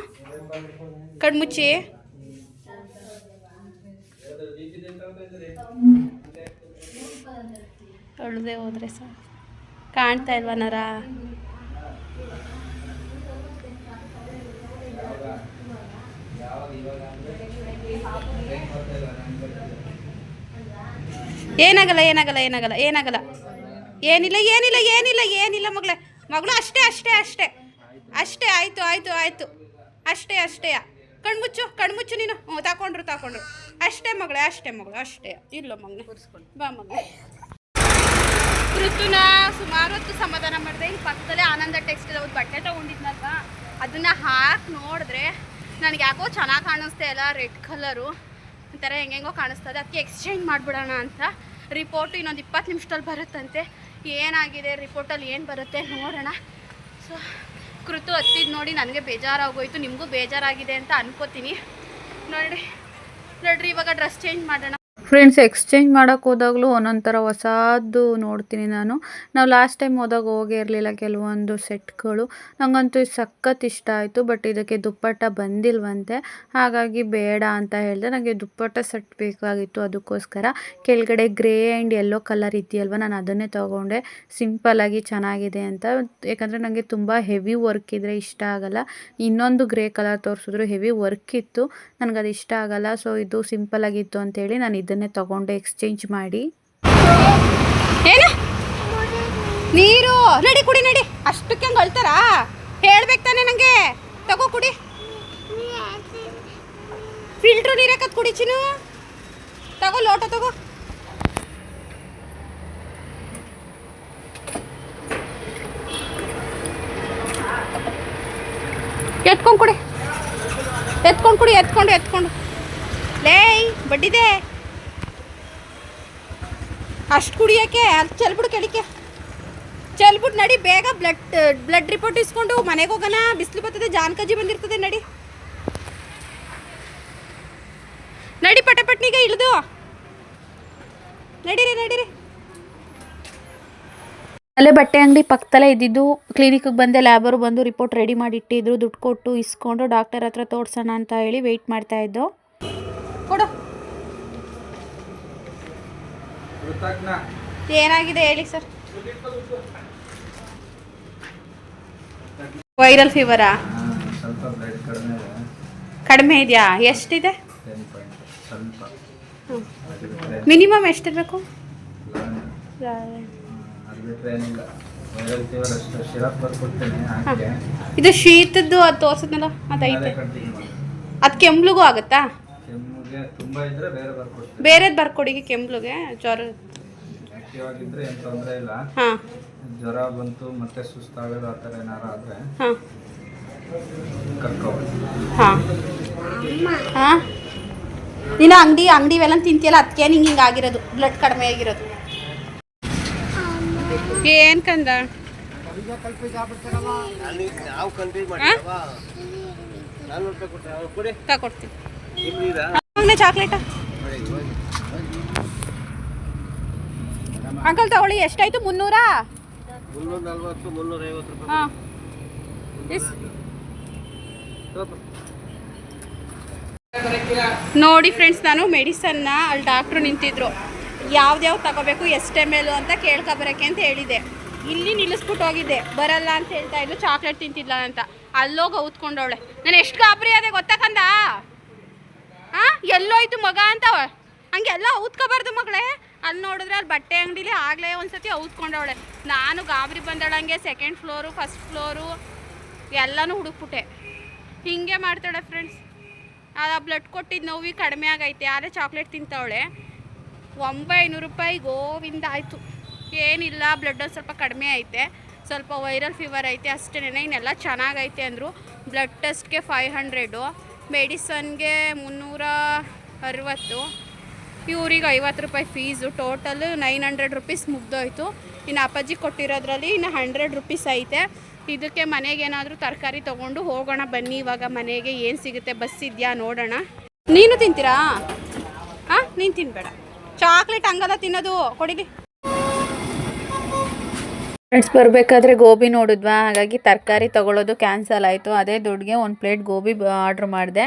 ಕಣ್ಮುಚ್ಚಿ ಅಳ್ದೆ ಹೋದ್ರೆ ಸರ್ ಕಾಣ್ತಾ ಇಲ್ವಾ ನರ? ಏನಾಗಲ್ಲ ಏನಾಗಲ್ಲ ಏನಾಗಲ್ಲ ಏನಾಗಲ್ಲ. ಏನಿಲ್ಲ ಏನಿಲ್ಲ ಏನಿಲ್ಲ ಏನಿಲ್ಲ ಮಗಳ. ಮಗಳು ಅಷ್ಟೇ ಅಷ್ಟೇ ಅಷ್ಟೇ. ಅಷ್ಟೇ, ಆಯಿತು ಆಯಿತು ಆಯಿತು. ಅಷ್ಟೇ ಅಷ್ಟೇ. ಕಣ್ಮುಚ್ಚು ಕಣ್ಮುಚ್ಚು ನೀನು. ಹ್ಞೂ ತಗೊಂಡ್ರು ತಗೊಂಡ್ರು ಅಷ್ಟೇ ಮಗಳೇ ಅಷ್ಟೇ ಮಗಳು ಅಷ್ಟೇ. ಇಲ್ಲ ಮಗನೇ. ಬಾ ಮಗಳೇ ಋತುನ ಸುಮಾರು ಹೊತ್ತು ಸಮಾಧಾನ ಮಾಡಿದೆ. ಇಲ್ಲಿ ಪಕ್ಕದಲ್ಲೇ ಆನಂದ ಟೆಕ್ಸ್ಟೈಲ್ ಅವ್ರು ಬಟ್ಟೆ ತಗೊಂಡಿದ್ನಲ್ವ? ಅದನ್ನು ಹಾಕಿ ನೋಡಿದ್ರೆ ನನಗೆ ಯಾಕೋ ಚೆನ್ನಾಗಿ ಕಾಣಿಸ್ತಾ ಇಲ್ಲ ರೆಡ್ ಕಲರು. ಒಂಥರ ಹೆಂಗೆಂಗೋ ಕಾಣಿಸ್ತದೆ ಅದಕ್ಕೆ ಎಕ್ಸ್ಚೇಂಜ್ ಮಾಡಿಬಿಡೋಣ ಅಂತ ರಿಪೋರ್ಟು ಇನ್ನೊಂದು ಇಪ್ಪತ್ತು ನಿಮಿಷದಲ್ಲಿ ಬರುತ್ತಂತೆ. ಏನಾಗಿದೆ? ರಿಪೋರ್ಟಲ್ಲಿ ಏನು ಬರುತ್ತೆ ನೋಡೋಣ. ಸೊ ಕೃತು ಹತ್ತಿದ್ದು ನೋಡಿ ನನಗೆ ಬೇಜಾರಾಗೋಯ್ತು. ನಿಮಗೂ ಬೇಜಾರಾಗಿದೆ ಅಂತ ಅನ್ಕೋತೀನಿ. ನೋಡಿ ನೋಡ್ರಿ ಇವಾಗ ಡ್ರೆಸ್ ಚೇಂಜ್ ಮಾಡೋಣ. ಫ್ರೆಂಡ್ಸ್ ಎಕ್ಸ್ಚೇಂಜ್ ಮಾಡೋಕ್ಕೆ ಹೋದಾಗಲೂ ಒಂದೊಂದು ಥರ ಹೊಸದು ನೋಡ್ತೀನಿ ನಾನು. ನಾವು ಲಾಸ್ಟ್ ಟೈಮ್ ಹೋದಾಗ ಹೋಗಿರಲಿಲ್ಲ ಕೆಲವೊಂದು ಸೆಟ್ಗಳು. ನನಗಂತೂ ಸಖತ್ ಇಷ್ಟ ಆಯಿತು ಬಟ್ ಇದಕ್ಕೆ ದುಪ್ಪಟ್ಟ ಬಂದಿಲ್ವಂತೆ. ಹಾಗಾಗಿ ಬೇಡ ಅಂತ ಹೇಳಿದೆ. ನನಗೆ ದುಪ್ಪಟ್ಟ ಸೆಟ್ ಬೇಕಾಗಿತ್ತು ಅದಕ್ಕೋಸ್ಕರ. ಕೆಳಗಡೆ ಗ್ರೇ ಆ್ಯಂಡ್ ಯೆಲ್ಲೋ ಕಲರ್ ಇದೆಯಲ್ವ, ನಾನು ಅದನ್ನೇ ತೊಗೊಂಡೆ. ಸಿಂಪಲ್ಲಾಗಿ ಚೆನ್ನಾಗಿದೆ ಅಂತ. ಯಾಕಂದರೆ ನನಗೆ ತುಂಬ ಹೆವಿ ವರ್ಕ್ ಇದ್ದರೆ ಇಷ್ಟ ಆಗಲ್ಲ. ಇನ್ನೊಂದು ಗ್ರೇ ಕಲರ್ ತೋರಿಸಿದ್ರು ಹೆವಿ ವರ್ಕ್ ಇತ್ತು. ನನಗದು ಇಷ್ಟ ಆಗಲ್ಲ. ಸೊ ಇದು ಸಿಂಪಲ್ ಆಗಿತ್ತು ಅಂತೇಳಿ ನಾನು ಇದನ್ನೇ ತೊಗೊಂಡೆ ಎಕ್ಸ್ಚೇಂಜ್ ಮಾಡಿ. ಏನು? ನೀರು. ನಡಿ ಕುಡಿ, ನಡಿ. ಅಷ್ಟಕ್ಕೆ ಹಂಗೆ ಅಳ್ತಾರಾ? ಹೇಳ್ಬೇಕು ತಾನೆ ನನಗೆ ತಗೋ ಕುಡಿ. ಫಿಲ್ಟ್ರ್ ನೀರಕ್ಕೆ ಕುಡಿ ಚಿನ್ನು. ತಗೋ ಲೋಟ ತಗೋ. ಎತ್ಕೊಂಡು ಕುಡಿ. ಎತ್ಕೊಂಡು ಕುಡಿ, ಎತ್ಕೊಂಡು ಎತ್ಕೊಂಡು. ಲೇಯ್, ಬಡ್ಡಿದೆ. ಅಷ್ಟು ಕುಡಿಯೋಕ್ಕೆ ಅಲ್ಲಿ ಚೆಲ್ಬಿಡು ಕೆಳಿಕೆ ಚೆಲ್ಬಿಟ್ಟು ನಡಿ, ಬೇಗ ಬ್ಲಡ್ ಬ್ಲಡ್ ರಿಪೋರ್ಟ್ ಇಸ್ಕೊಂಡು ಮನೆಗೆ ಹೋಗೋಣ. ಬಿಸಿಲು ಬರ್ತದೆ ಜಾನ್ ಕಜ್ಜಿ ಬಂದಿರ್ತದೆ, ನಡಿ. ನಡಿ ಪಟಪಟ್ನಿಗೆ ಇಳಿದು. ನಡೀರಿ ನಡೀರಿ ಅಲ್ಲೇ ಬಟ್ಟೆ ಅಂಗಡಿ ಪಕ್ಕದಲ್ಲೇ ಇದ್ದಿದ್ದು ಕ್ಲಿನಿಕ್ಗೆ ಬಂದೆ ಲ್ಯಾಬರು ಬಂದು ರಿಪೋರ್ಟ್ ರೆಡಿ ಮಾಡಿ ಇಟ್ಟಿದ್ರು ದುಡ್ಡು ಕೊಟ್ಟು ಇಸ್ಕೊಂಡು ಡಾಕ್ಟರ್ ಹತ್ರ ತೋರಿಸೋಣ ಅಂತ ಹೇಳಿ ವೆಯ್ಟ್ ಮಾಡ್ತಾ ಇದ್ದೋ ಕೊಡು ಕೃತಜ್ಞ ಏನಾಗಿದೆ ಹೇಳಿ ಸರ್? ವೈರಲ್ ಫೀವರಾ ಕಡಿಮೆ ಇದೆಯಾ? ಎಷ್ಟಿದೆ? ಮಿನಿಮಮ್ ಎಷ್ಟಿರಬೇಕು? ಇದು ಶೀತದ್ದು ಅದು ತೋರ್ಸಿದ್ನಲ್ಲ ಅದೈತೆ ಅದು ಕೆಮ್ಲುಗೂ ಆಗುತ್ತಾ? ತುಂಬ ಇದ್ರೆ ಬೇರೆ ಬರ್ಕೊಡ್ತೀನಿ ಬೇರೆದು ಬರ್ಕೊಡಿ ಕೆಮ್ಲುಗೆ ಜ್ವರ. ಆಕ್ಟಿವ್ ಆಗಿದ್ರೆ ಏನು ತೊಂದರೆ ಇಲ್ಲ. ಹಾಂ. ಜ್ವರ ಬಂತು ಮತ್ತೆ ಸುಸ್ತಾಗೋದು ಆ ಥರ ಏನಾರು ಆದರೆ ಹಾಂ. ಹಾಂ. ನೀನು ಅಂಗಡಿ ಅಂಗಡಿ ಇವೆಲ್ಲ ತಿಂತಿಯಲ್ಲ ಅದಕ್ಕೆ ನಿಂಗೆ ಹಿಂಗೆ ಆಗಿರೋದು. ಬ್ಲಡ್ ಕಡಿಮೆ ಆಗಿರೋದು. ಏನು ಕಂದ? ತಗೊಡ್ತೀನಿ ಚಾಕ್ಲೇಟ ಅಂಕಲ್ ತಗೊಳ್ಳಿ ಎಷ್ಟಾಯ್ತು? ಮುನ್ನೂರಾ? ಹಾಂ. ನೋಡಿ ಫ್ರೆಂಡ್ಸ್ ನಾನು ಮೆಡಿಸನ್ನ ಅಲ್ಲಿ ಡಾಕ್ಟ್ರು ನಿಂತಿದ್ರು. ಯಾವ್ದ್ಯಾವ್ದು ತಗೋಬೇಕು ಎಷ್ಟು ಎಂ ಎಲ್ ಅಂತ ಕೇಳ್ಕೊಬರಕ್ಕೆ ಅಂತ ಹೇಳಿದೆ. ಇಲ್ಲಿ ನಿಲ್ಲಿಸ್ಬಿಟ್ಟು ಹೋಗಿದ್ದೆ. ಬರಲ್ಲ ಅಂತ ಹೇಳ್ತಾ ಇದ್ರು ಚಾಕ್ಲೇಟ್ ತಿಂತಿಲ್ಲ ಅಂತ ಅಲ್ಲೋಗಿ ಊತ್ಕೊಂಡವಳೆ ನಾನು ಎಷ್ಟು ಗಾಬರಿ ಅದೇ ಗೊತ್ತಕಂದ ಆ? ಎಲ್ಲೋಯ್ತು ಮಗ ಅಂತ ಹಂಗೆಲ್ಲ ಊದ್ಕೋಬಾರ್ದು ಮಗಳೇ. ಅಲ್ಲಿ ನೋಡಿದ್ರೆ ಅಲ್ಲಿ ಬಟ್ಟೆ ಅಂಗಡಿಲಿ ಆಗಲೇ ಒಂದ್ಸತಿ ಔದ್ಕೊಂಡವಳೆ ನಾನು ಗಾಬರಿ ಬಂದಳಂಗೆ ಸೆಕೆಂಡ್ ಫ್ಲೋರು ಫಸ್ಟ್ ಫ್ಲೋರು ಎಲ್ಲನೂ ಹುಡುಕ್ಬಿಟ್ಟೆ. ಹಿಂಗೆ ಮಾಡ್ತಾಳೆ ಫ್ರೆಂಡ್ಸ್ ಆ ಬ್ಲಡ್ ಕೊಟ್ಟಿದ್ದು ನೋವಿ ಕಡಿಮೆ ಆಗೈತೆ. ಆದರೆ ಚಾಕ್ಲೇಟ್ ತಿಂತಾವಳೆ. ಒಂಬೈನೂರು ರೂಪಾಯಿ ಗೋವಿಂದ ಆಯಿತು. ಏನಿಲ್ಲ ಬ್ಲಡ್ ಒಂದು ಸ್ವಲ್ಪ ಕಡಿಮೆ ಐತೆ. ಸ್ವಲ್ಪ ವೈರಲ್ ಫೀವರ್ ಐತೆ ಅಷ್ಟೇ ಇನ್ನೆಲ್ಲ ಚೆನ್ನಾಗೈತೆ ಅಂದರು. ಬ್ಲಡ್ ಟೆಸ್ಟ್ಗೆ ಫೈವ್ ಹಂಡ್ರೆಡು ಮೆಡಿಸನ್ಗೆ ಮುನ್ನೂರ ಅರವತ್ತು. ಇವ್ರಿಗೆ ಐವತ್ತು ರೂಪಾಯಿ fees. Total nine hundred rupees ಮುಗ್ದೋಯ್ತು. ಇನ್ನು ಅಪ್ಪಾಜಿ ಕೊಟ್ಟಿರೋದ್ರಲ್ಲಿ ಇನ್ನು ಹಂಡ್ರೆಡ್ ರುಪೀಸ್ ಐತೆ. ಇದಕ್ಕೆ ಮನೆಗೆ ಏನಾದರೂ ತರಕಾರಿ ತೊಗೊಂಡು ಹೋಗೋಣ, ಬನ್ನಿ. ಇವಾಗ ಮನೆಗೆ ಏನು ಸಿಗುತ್ತೆ? ಬಸ್ ಇದೆಯಾ? ನೋಡೋಣ. ನೀನು ತಿಂತೀರಾ? ಹಾಂ? ನೀನು ತಿನ್ಬೇಡ. ಚಾಕ್ಲೇಟ್ ಹಂಗಲ್ಲ ತಿನ್ನೋದು. ಕೊಡಿಲಿ. ಫ್ರೆಂಡ್ಸ್ ಬರಬೇಕಾದ್ರೆ ಗೋಬಿ ನೋಡಿದ್ವಾ? ಹಾಗಾಗಿ ತರಕಾರಿ ತೊಗೊಳೋದು ಕ್ಯಾನ್ಸಲ್ ಆಯಿತು. ಅದೇ ದುಡ್ಡಿಗೆ ಒಂದು ಪ್ಲೇಟ್ ಗೋಬಿ ಆರ್ಡ್ರ್ ಮಾಡಿದೆ.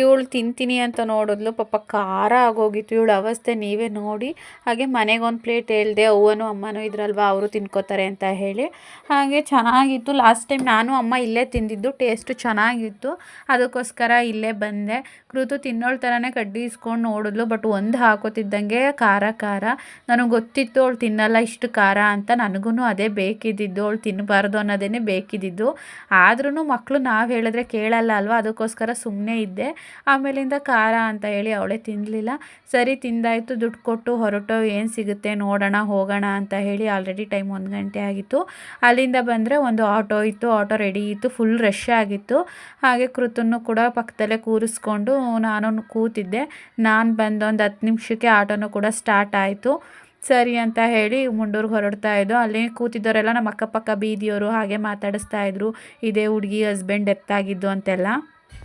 ಇವಳು ತಿಂತೀನಿ ಅಂತ ನೋಡಿದ್ಲು. ಪಾಪ ಖಾರ ಆಗೋಗಿತ್ತು. ಇವಳು ಅವಸ್ಥೆ ನೀವೇ ನೋಡಿ. ಹಾಗೆ ಮನೆಗೆ ಒಂದು ಪ್ಲೇಟ್ ಹೇಳಿದೆ. ಅವ್ವನೂ ಅಮ್ಮನೂ ಇದ್ರಲ್ವಾ? ಅವರು ತಿನ್ಕೋತಾರೆ ಅಂತ ಹೇಳಿ. ಹಾಗೆ ಚೆನ್ನಾಗಿತ್ತು. ಲಾಸ್ಟ್ ಟೈಮ್ ನಾನು ಅಮ್ಮ ಇಲ್ಲೇ ತಿಂದಿದ್ದು. ಟೇಸ್ಟು ಚೆನ್ನಾಗಿತ್ತು. ಅದಕ್ಕೋಸ್ಕರ ಇಲ್ಲೇ ಬಂದೆ. ಕೃತು ತಿನ್ನೋಳ ಥರನೇ ಕಡ್ಡಿ ಇಸ್ಕೊಂಡು ನೋಡಿದ್ಲು. ಬಟ್ ಒಂದು ಹಾಕೋತಿದ್ದಂಗೆ ಖಾರ ಖಾರ. ನನಗೆ ಗೊತ್ತಿತ್ತು ಅವಳು ತಿನ್ನಲ್ಲ ಇಷ್ಟು ಖಾರ ಅಂತ. ನನಗೂ ಅದೇ ಬೇಕಿದ್ದಿದ್ದು, ಅವಳು ತಿನ್ನಬಾರ್ದು ಅನ್ನೋದೇ ಬೇಕಿದ್ದಿದ್ದು. ಆದ್ರೂ ಮಕ್ಕಳು ನಾವು ಹೇಳಿದ್ರೆ ಕೇಳಲ್ಲ ಅಲ್ವಾ? ಅದಕ್ಕೋಸ್ಕರ ಸುಮ್ಮನೆ ಇದ್ದೆ. ಆಮೇಲಿಂದ ಖಾರ ಅಂತ ಹೇಳಿ ಅವಳೇ ತಿನ್ನಲಿಲ್ಲ ಸರಿ, ತಿಂದಾಯಿತು. ದುಡ್ಡು ಕೊಟ್ಟು ಹೊರಟು. ಏನು ಸಿಗುತ್ತೆ ನೋಡೋಣ, ಹೋಗೋಣ ಅಂತ ಹೇಳಿ ಆಲ್ರೆಡಿ ಟೈಮ್ ಒಂದು ಗಂಟೆ ಆಗಿತ್ತು. ಅಲ್ಲಿಂದ ಬಂದರೆ ಒಂದು ಆಟೋ ಇತ್ತು. ಆಟೋ ರೆಡಿ ಇತ್ತು. ಫುಲ್ ರಶ್ ಆಗಿತ್ತು. ಹಾಗೆ ಕೃತನ್ನು ಕೂಡ ಪಕ್ಕದಲ್ಲೇ ಕೂರಿಸ್ಕೊಂಡು ನಾನು ಕೂತಿದ್ದೆ. ನಾನು ಬಂದು ಒಂದು ಹತ್ತು ನಿಮಿಷಕ್ಕೆ ಆಟೋನು ಕೂಡ ಸ್ಟಾರ್ಟ್ ಆಯಿತು. ಸರಿ ಅಂತ ಹೇಳಿ ಮುಂಡೂರ್ಗೆ ಹೊರಡ್ತಾ ಇದ್ದೋ ಅಲ್ಲಿ ಕೂತಿದ್ದವರೆಲ್ಲ ನಮ್ಮ ಅಕ್ಕಪಕ್ಕ ಬೀದಿಯವರು ಹಾಗೆ ಮಾತಾಡಿಸ್ತಾ ಇದ್ದರು ಇದೇ ಹುಡುಗಿ ಹಸ್ಬೆಂಡ್ ಡೆತ್ ಆಗಿದ್ದು ಅಂತೆಲ್ಲ.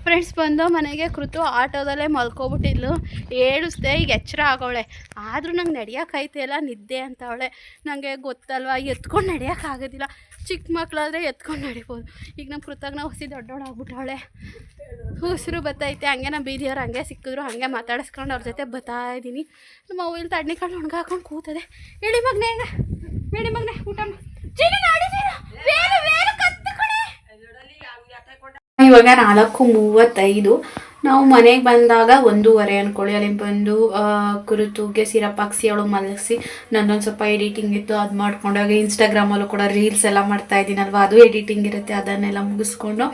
ಫ್ರೆಂಡ್ಸ್ ಬಂದು ಮನೆಗೆ ಕೃತು ಆಟೋದಲ್ಲೇ ಮಲ್ಕೊಬಿಟ್ಟಿದ್ಲು ಏಳಿಸ್ದೆ ಈಗ ಎಚ್ಚರ ಆಗೋಳೆ ಆದರೂ ನಂಗೆ ನಡೆಯೋಕ್ಕೈತಿಲ್ಲ ನಿದ್ದೆ ಅಂತ ಅವಳೆ. ನನಗೆ ಗೊತ್ತಲ್ವ ಎತ್ಕೊಂಡು ನಡೆಯೋಕ್ಕಾಗೋದಿಲ್ಲ ಚಿಕ್ಕ ಮಕ್ಕಳಾದರೆ ಎತ್ಕೊಂಡು ನಡಿಬೋದು ಈಗ ನಮ್ಮ ಕೃತಜ್ಞ ಹೊಸಿ ದೊಡ್ಡವಳಾಗ್ಬಿಟ್ಟವಳೆ ಉಸಿರು ಬತ್ತೈತೆ ಹಂಗೆ ನಮ್ಮ ಬೀದಿಯವ್ರು ಹಂಗೆ ಸಿಕ್ಕಿದ್ರು ಹಾಗೆ ಮಾತಾಡಿಸ್ಕೊಂಡು ಅವ್ರ ಜೊತೆ ಬತ್ತಾ ಇದ್ದೀನಿ. ನಮ್ಮ ಅವ್ವ ಇಲ್ಲಿ ತಣ್ಣಿ ಕಣ್ಣು ಒಣಗಾಕೊಂಡು ಕೂತದೆ. ಹೇಳಿ ಮಗನೇ ಹೇಳಿ. ಮಗನೇ ಊಟ ಮಾ- ಚೀನಿ ನಾಡಿದ್ದೀರಾ? ವೇಲು, ವೇಲು ಕತ್ತು ಕಣೆ. ಇವಾಗ ನಾಲ್ಕು ಮೂವತ್ತೈದು. ನಾವು ಮನೆಗೆ ಬಂದಾಗ ಒಂದೂವರೆ ಅಂದ್ಕೊಳ್ಳಿ ಅಲ್ಲಿ ಬಂದು ಕುರುತುಗೆ ಸಿರಪ್ ಹಾಕ್ಸಿ ಅವಳು ಮಲಗಿಸಿ, ನನ್ನೊಂದು ಸ್ವಲ್ಪ ಎಡಿಟಿಂಗ್ ಇತ್ತು, ಅದು ಮಾಡ್ಕೊಂಡಾಗ ಇನ್ಸ್ಟಾಗ್ರಾಮಲ್ಲೂ ಕೂಡ ರೀಲ್ಸ್ ಎಲ್ಲ ಮಾಡ್ತಾ ಇದ್ದೀನಲ್ವ? ಅದು ಎಡಿಟಿಂಗ್ ಇರುತ್ತೆ, ಅದನ್ನೆಲ್ಲ ಮುಗಿಸ್ಕೊಂಡು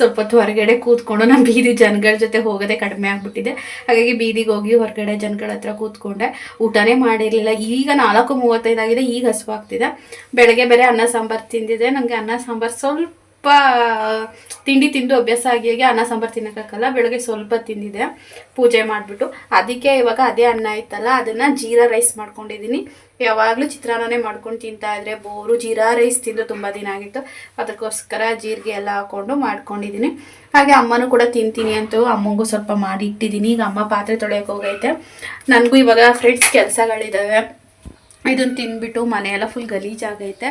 ಸ್ವಲ್ಪ ಹೊತ್ತು ಹೊರಗಡೆ ಕೂತ್ಕೊಂಡು ನಾನು ಬೀದಿ ಜನಗಳ ಜೊತೆ ಹೋಗೋದೇ ಕಡಿಮೆ ಆಗಿಬಿಟ್ಟಿದೆ. ಹಾಗಾಗಿ ಬೀದಿಗೆ ಹೋಗಿ ಹೊರಗಡೆ ಜನಗಳ ಹತ್ರ ಕೂತ್ಕೊಂಡೆ. ಊಟನೇ ಮಾಡಿರಲಿಲ್ಲ. ಈಗ ನಾಲ್ಕು ಮೂವತ್ತೈದಾಗಿದೆ, ಈಗ ಹಸುವಾಗ್ತಿದೆ. ಬೆಳಗ್ಗೆ ಬೇರೆ ಅನ್ನ ಸಾಂಬಾರು ತಿಂದಿದೆ. ನನಗೆ ಅನ್ನ ಸಾಂಬಾರು ಸ್ವಲ್ಪ ತಿಂಡಿ ತಿಂದು ಅಭ್ಯಾಸ ಆಗಿ ಅನ್ನ ಸಾಂಬಾರು ತಿನ್ನೋಕ್ಕಾಗಲ್ಲ ಬೆಳಗ್ಗೆ ಸ್ವಲ್ಪ ತಿಂದಿದೆ, ಪೂಜೆ ಮಾಡಿಬಿಟ್ಟು. ಅದಕ್ಕೆ ಇವಾಗ ಅದೇ ಅನ್ನ ಇತ್ತಲ್ಲ, ಅದನ್ನು ಜೀರಾ ರೈಸ್ ಮಾಡ್ಕೊಂಡಿದ್ದೀನಿ. ಯಾವಾಗಲೂ ಚಿತ್ರಾನ್ನನೇ ಮಾಡ್ಕೊಂಡು ತಿಂತಾ ಇದ್ರೆ ಬೋರು. ಜೀರಾ ರೈಸ್ ತಿಂದು ತುಂಬ ದಿನ ಆಗಿತ್ತು. ಅದಕ್ಕೋಸ್ಕರ ಜೀರಿಗೆ ಎಲ್ಲ ಹಾಕ್ಕೊಂಡು ಮಾಡ್ಕೊಂಡಿದ್ದೀನಿ. ಹಾಗೆ ಅಮ್ಮನೂ ಕೂಡ ತಿಂತೀನಿ ಅಂತೂ ಅಮ್ಮಂಗೂ ಸ್ವಲ್ಪ ಮಾಡಿ ಇಟ್ಟಿದ್ದೀನಿ. ಈಗ ಅಮ್ಮ ಪಾತ್ರೆ ತೊಳೆಯೋಕೆ ಹೋಗೈತೆ. ನನಗೂ ಇವಾಗ ಫ್ರೆಂಡ್ಸ್ ಕೆಲಸಗಳಿದ್ದಾವೆ ಇದನ್ನು ತಿಂದ್ಬಿಟ್ಟು ಮನೆಯೆಲ್ಲ ಫುಲ್ ಗಲೀಜಾಗೈತೆ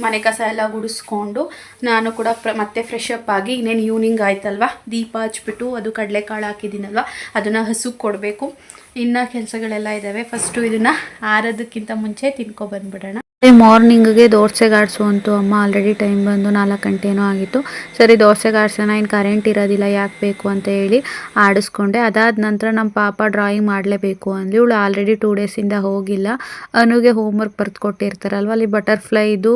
ಮನೆ ಕಸ ಎಲ್ಲ ಗುಡಿಸ್ಕೊಂಡು ನಾನು ಕೂಡ ಮತ್ತೆ ಫ್ರೆಶ್ ಅಪ್ ಆಗಿ ಇನ್ನೇನು ಈವ್ನಿಂಗ್ ಆಯ್ತಲ್ವ? ದೀಪ ಹಚ್ಬಿಟ್ಟು ಅದು ಕಡಲೆಕಾಳು ಹಾಕಿದ್ದೀನಲ್ವ? ಅದನ್ನು ಹಸುಗೆ ಕೊಡಬೇಕು. ಇನ್ನು ಕೆಲಸಗಳೆಲ್ಲ ಇದ್ದಾವೆ ಫಸ್ಟು ಇದನ್ನು ಆರೋದಕ್ಕಿಂತ ಮುಂಚೆ ತಿನ್ಕೊ ಬಂದ್ಬಿಡೋಣ. ಮಾರ್ನಿಂಗ್ಗೆ ದೋಸೆ ಗಾಡಿಸು ಅಂತು ಅಮ್ಮ ಆಲ್ರೆಡಿ ಟೈಮ್ ಬಂದು ನಾಲ್ಕು ಗಂಟೆನೂ ಆಗಿತ್ತು. ಸರಿ, ದೋಸೆ ಗಾಡ್ಸೋಣ ಇನ್ನು ಕರೆಂಟ್ ಇರೋದಿಲ್ಲ, ಯಾಕೆ ಬೇಕು ಅಂತ ಹೇಳಿ ಆಡಿಸ್ಕೊಂಡೆ. ಅದಾದ ನಂತರ ನಮ್ಮ ಪಾಪ ಡ್ರಾಯಿಂಗ್ ಮಾಡಲೇಬೇಕು ಅಂದ್ಲಿ. ಇವಳು ಆಲ್ರೆಡಿ ಟೂ ಡೇಸಿಂದ ಹೋಗಿಲ್ಲ. ಅನುಗೆ ಹೋಮ್ವರ್ಕ್ ಬರೆದು ಕೊಟ್ಟಿರ್ತಾರಲ್ವ, ಅಲ್ಲಿ ಬಟರ್ಫ್ಲೈದು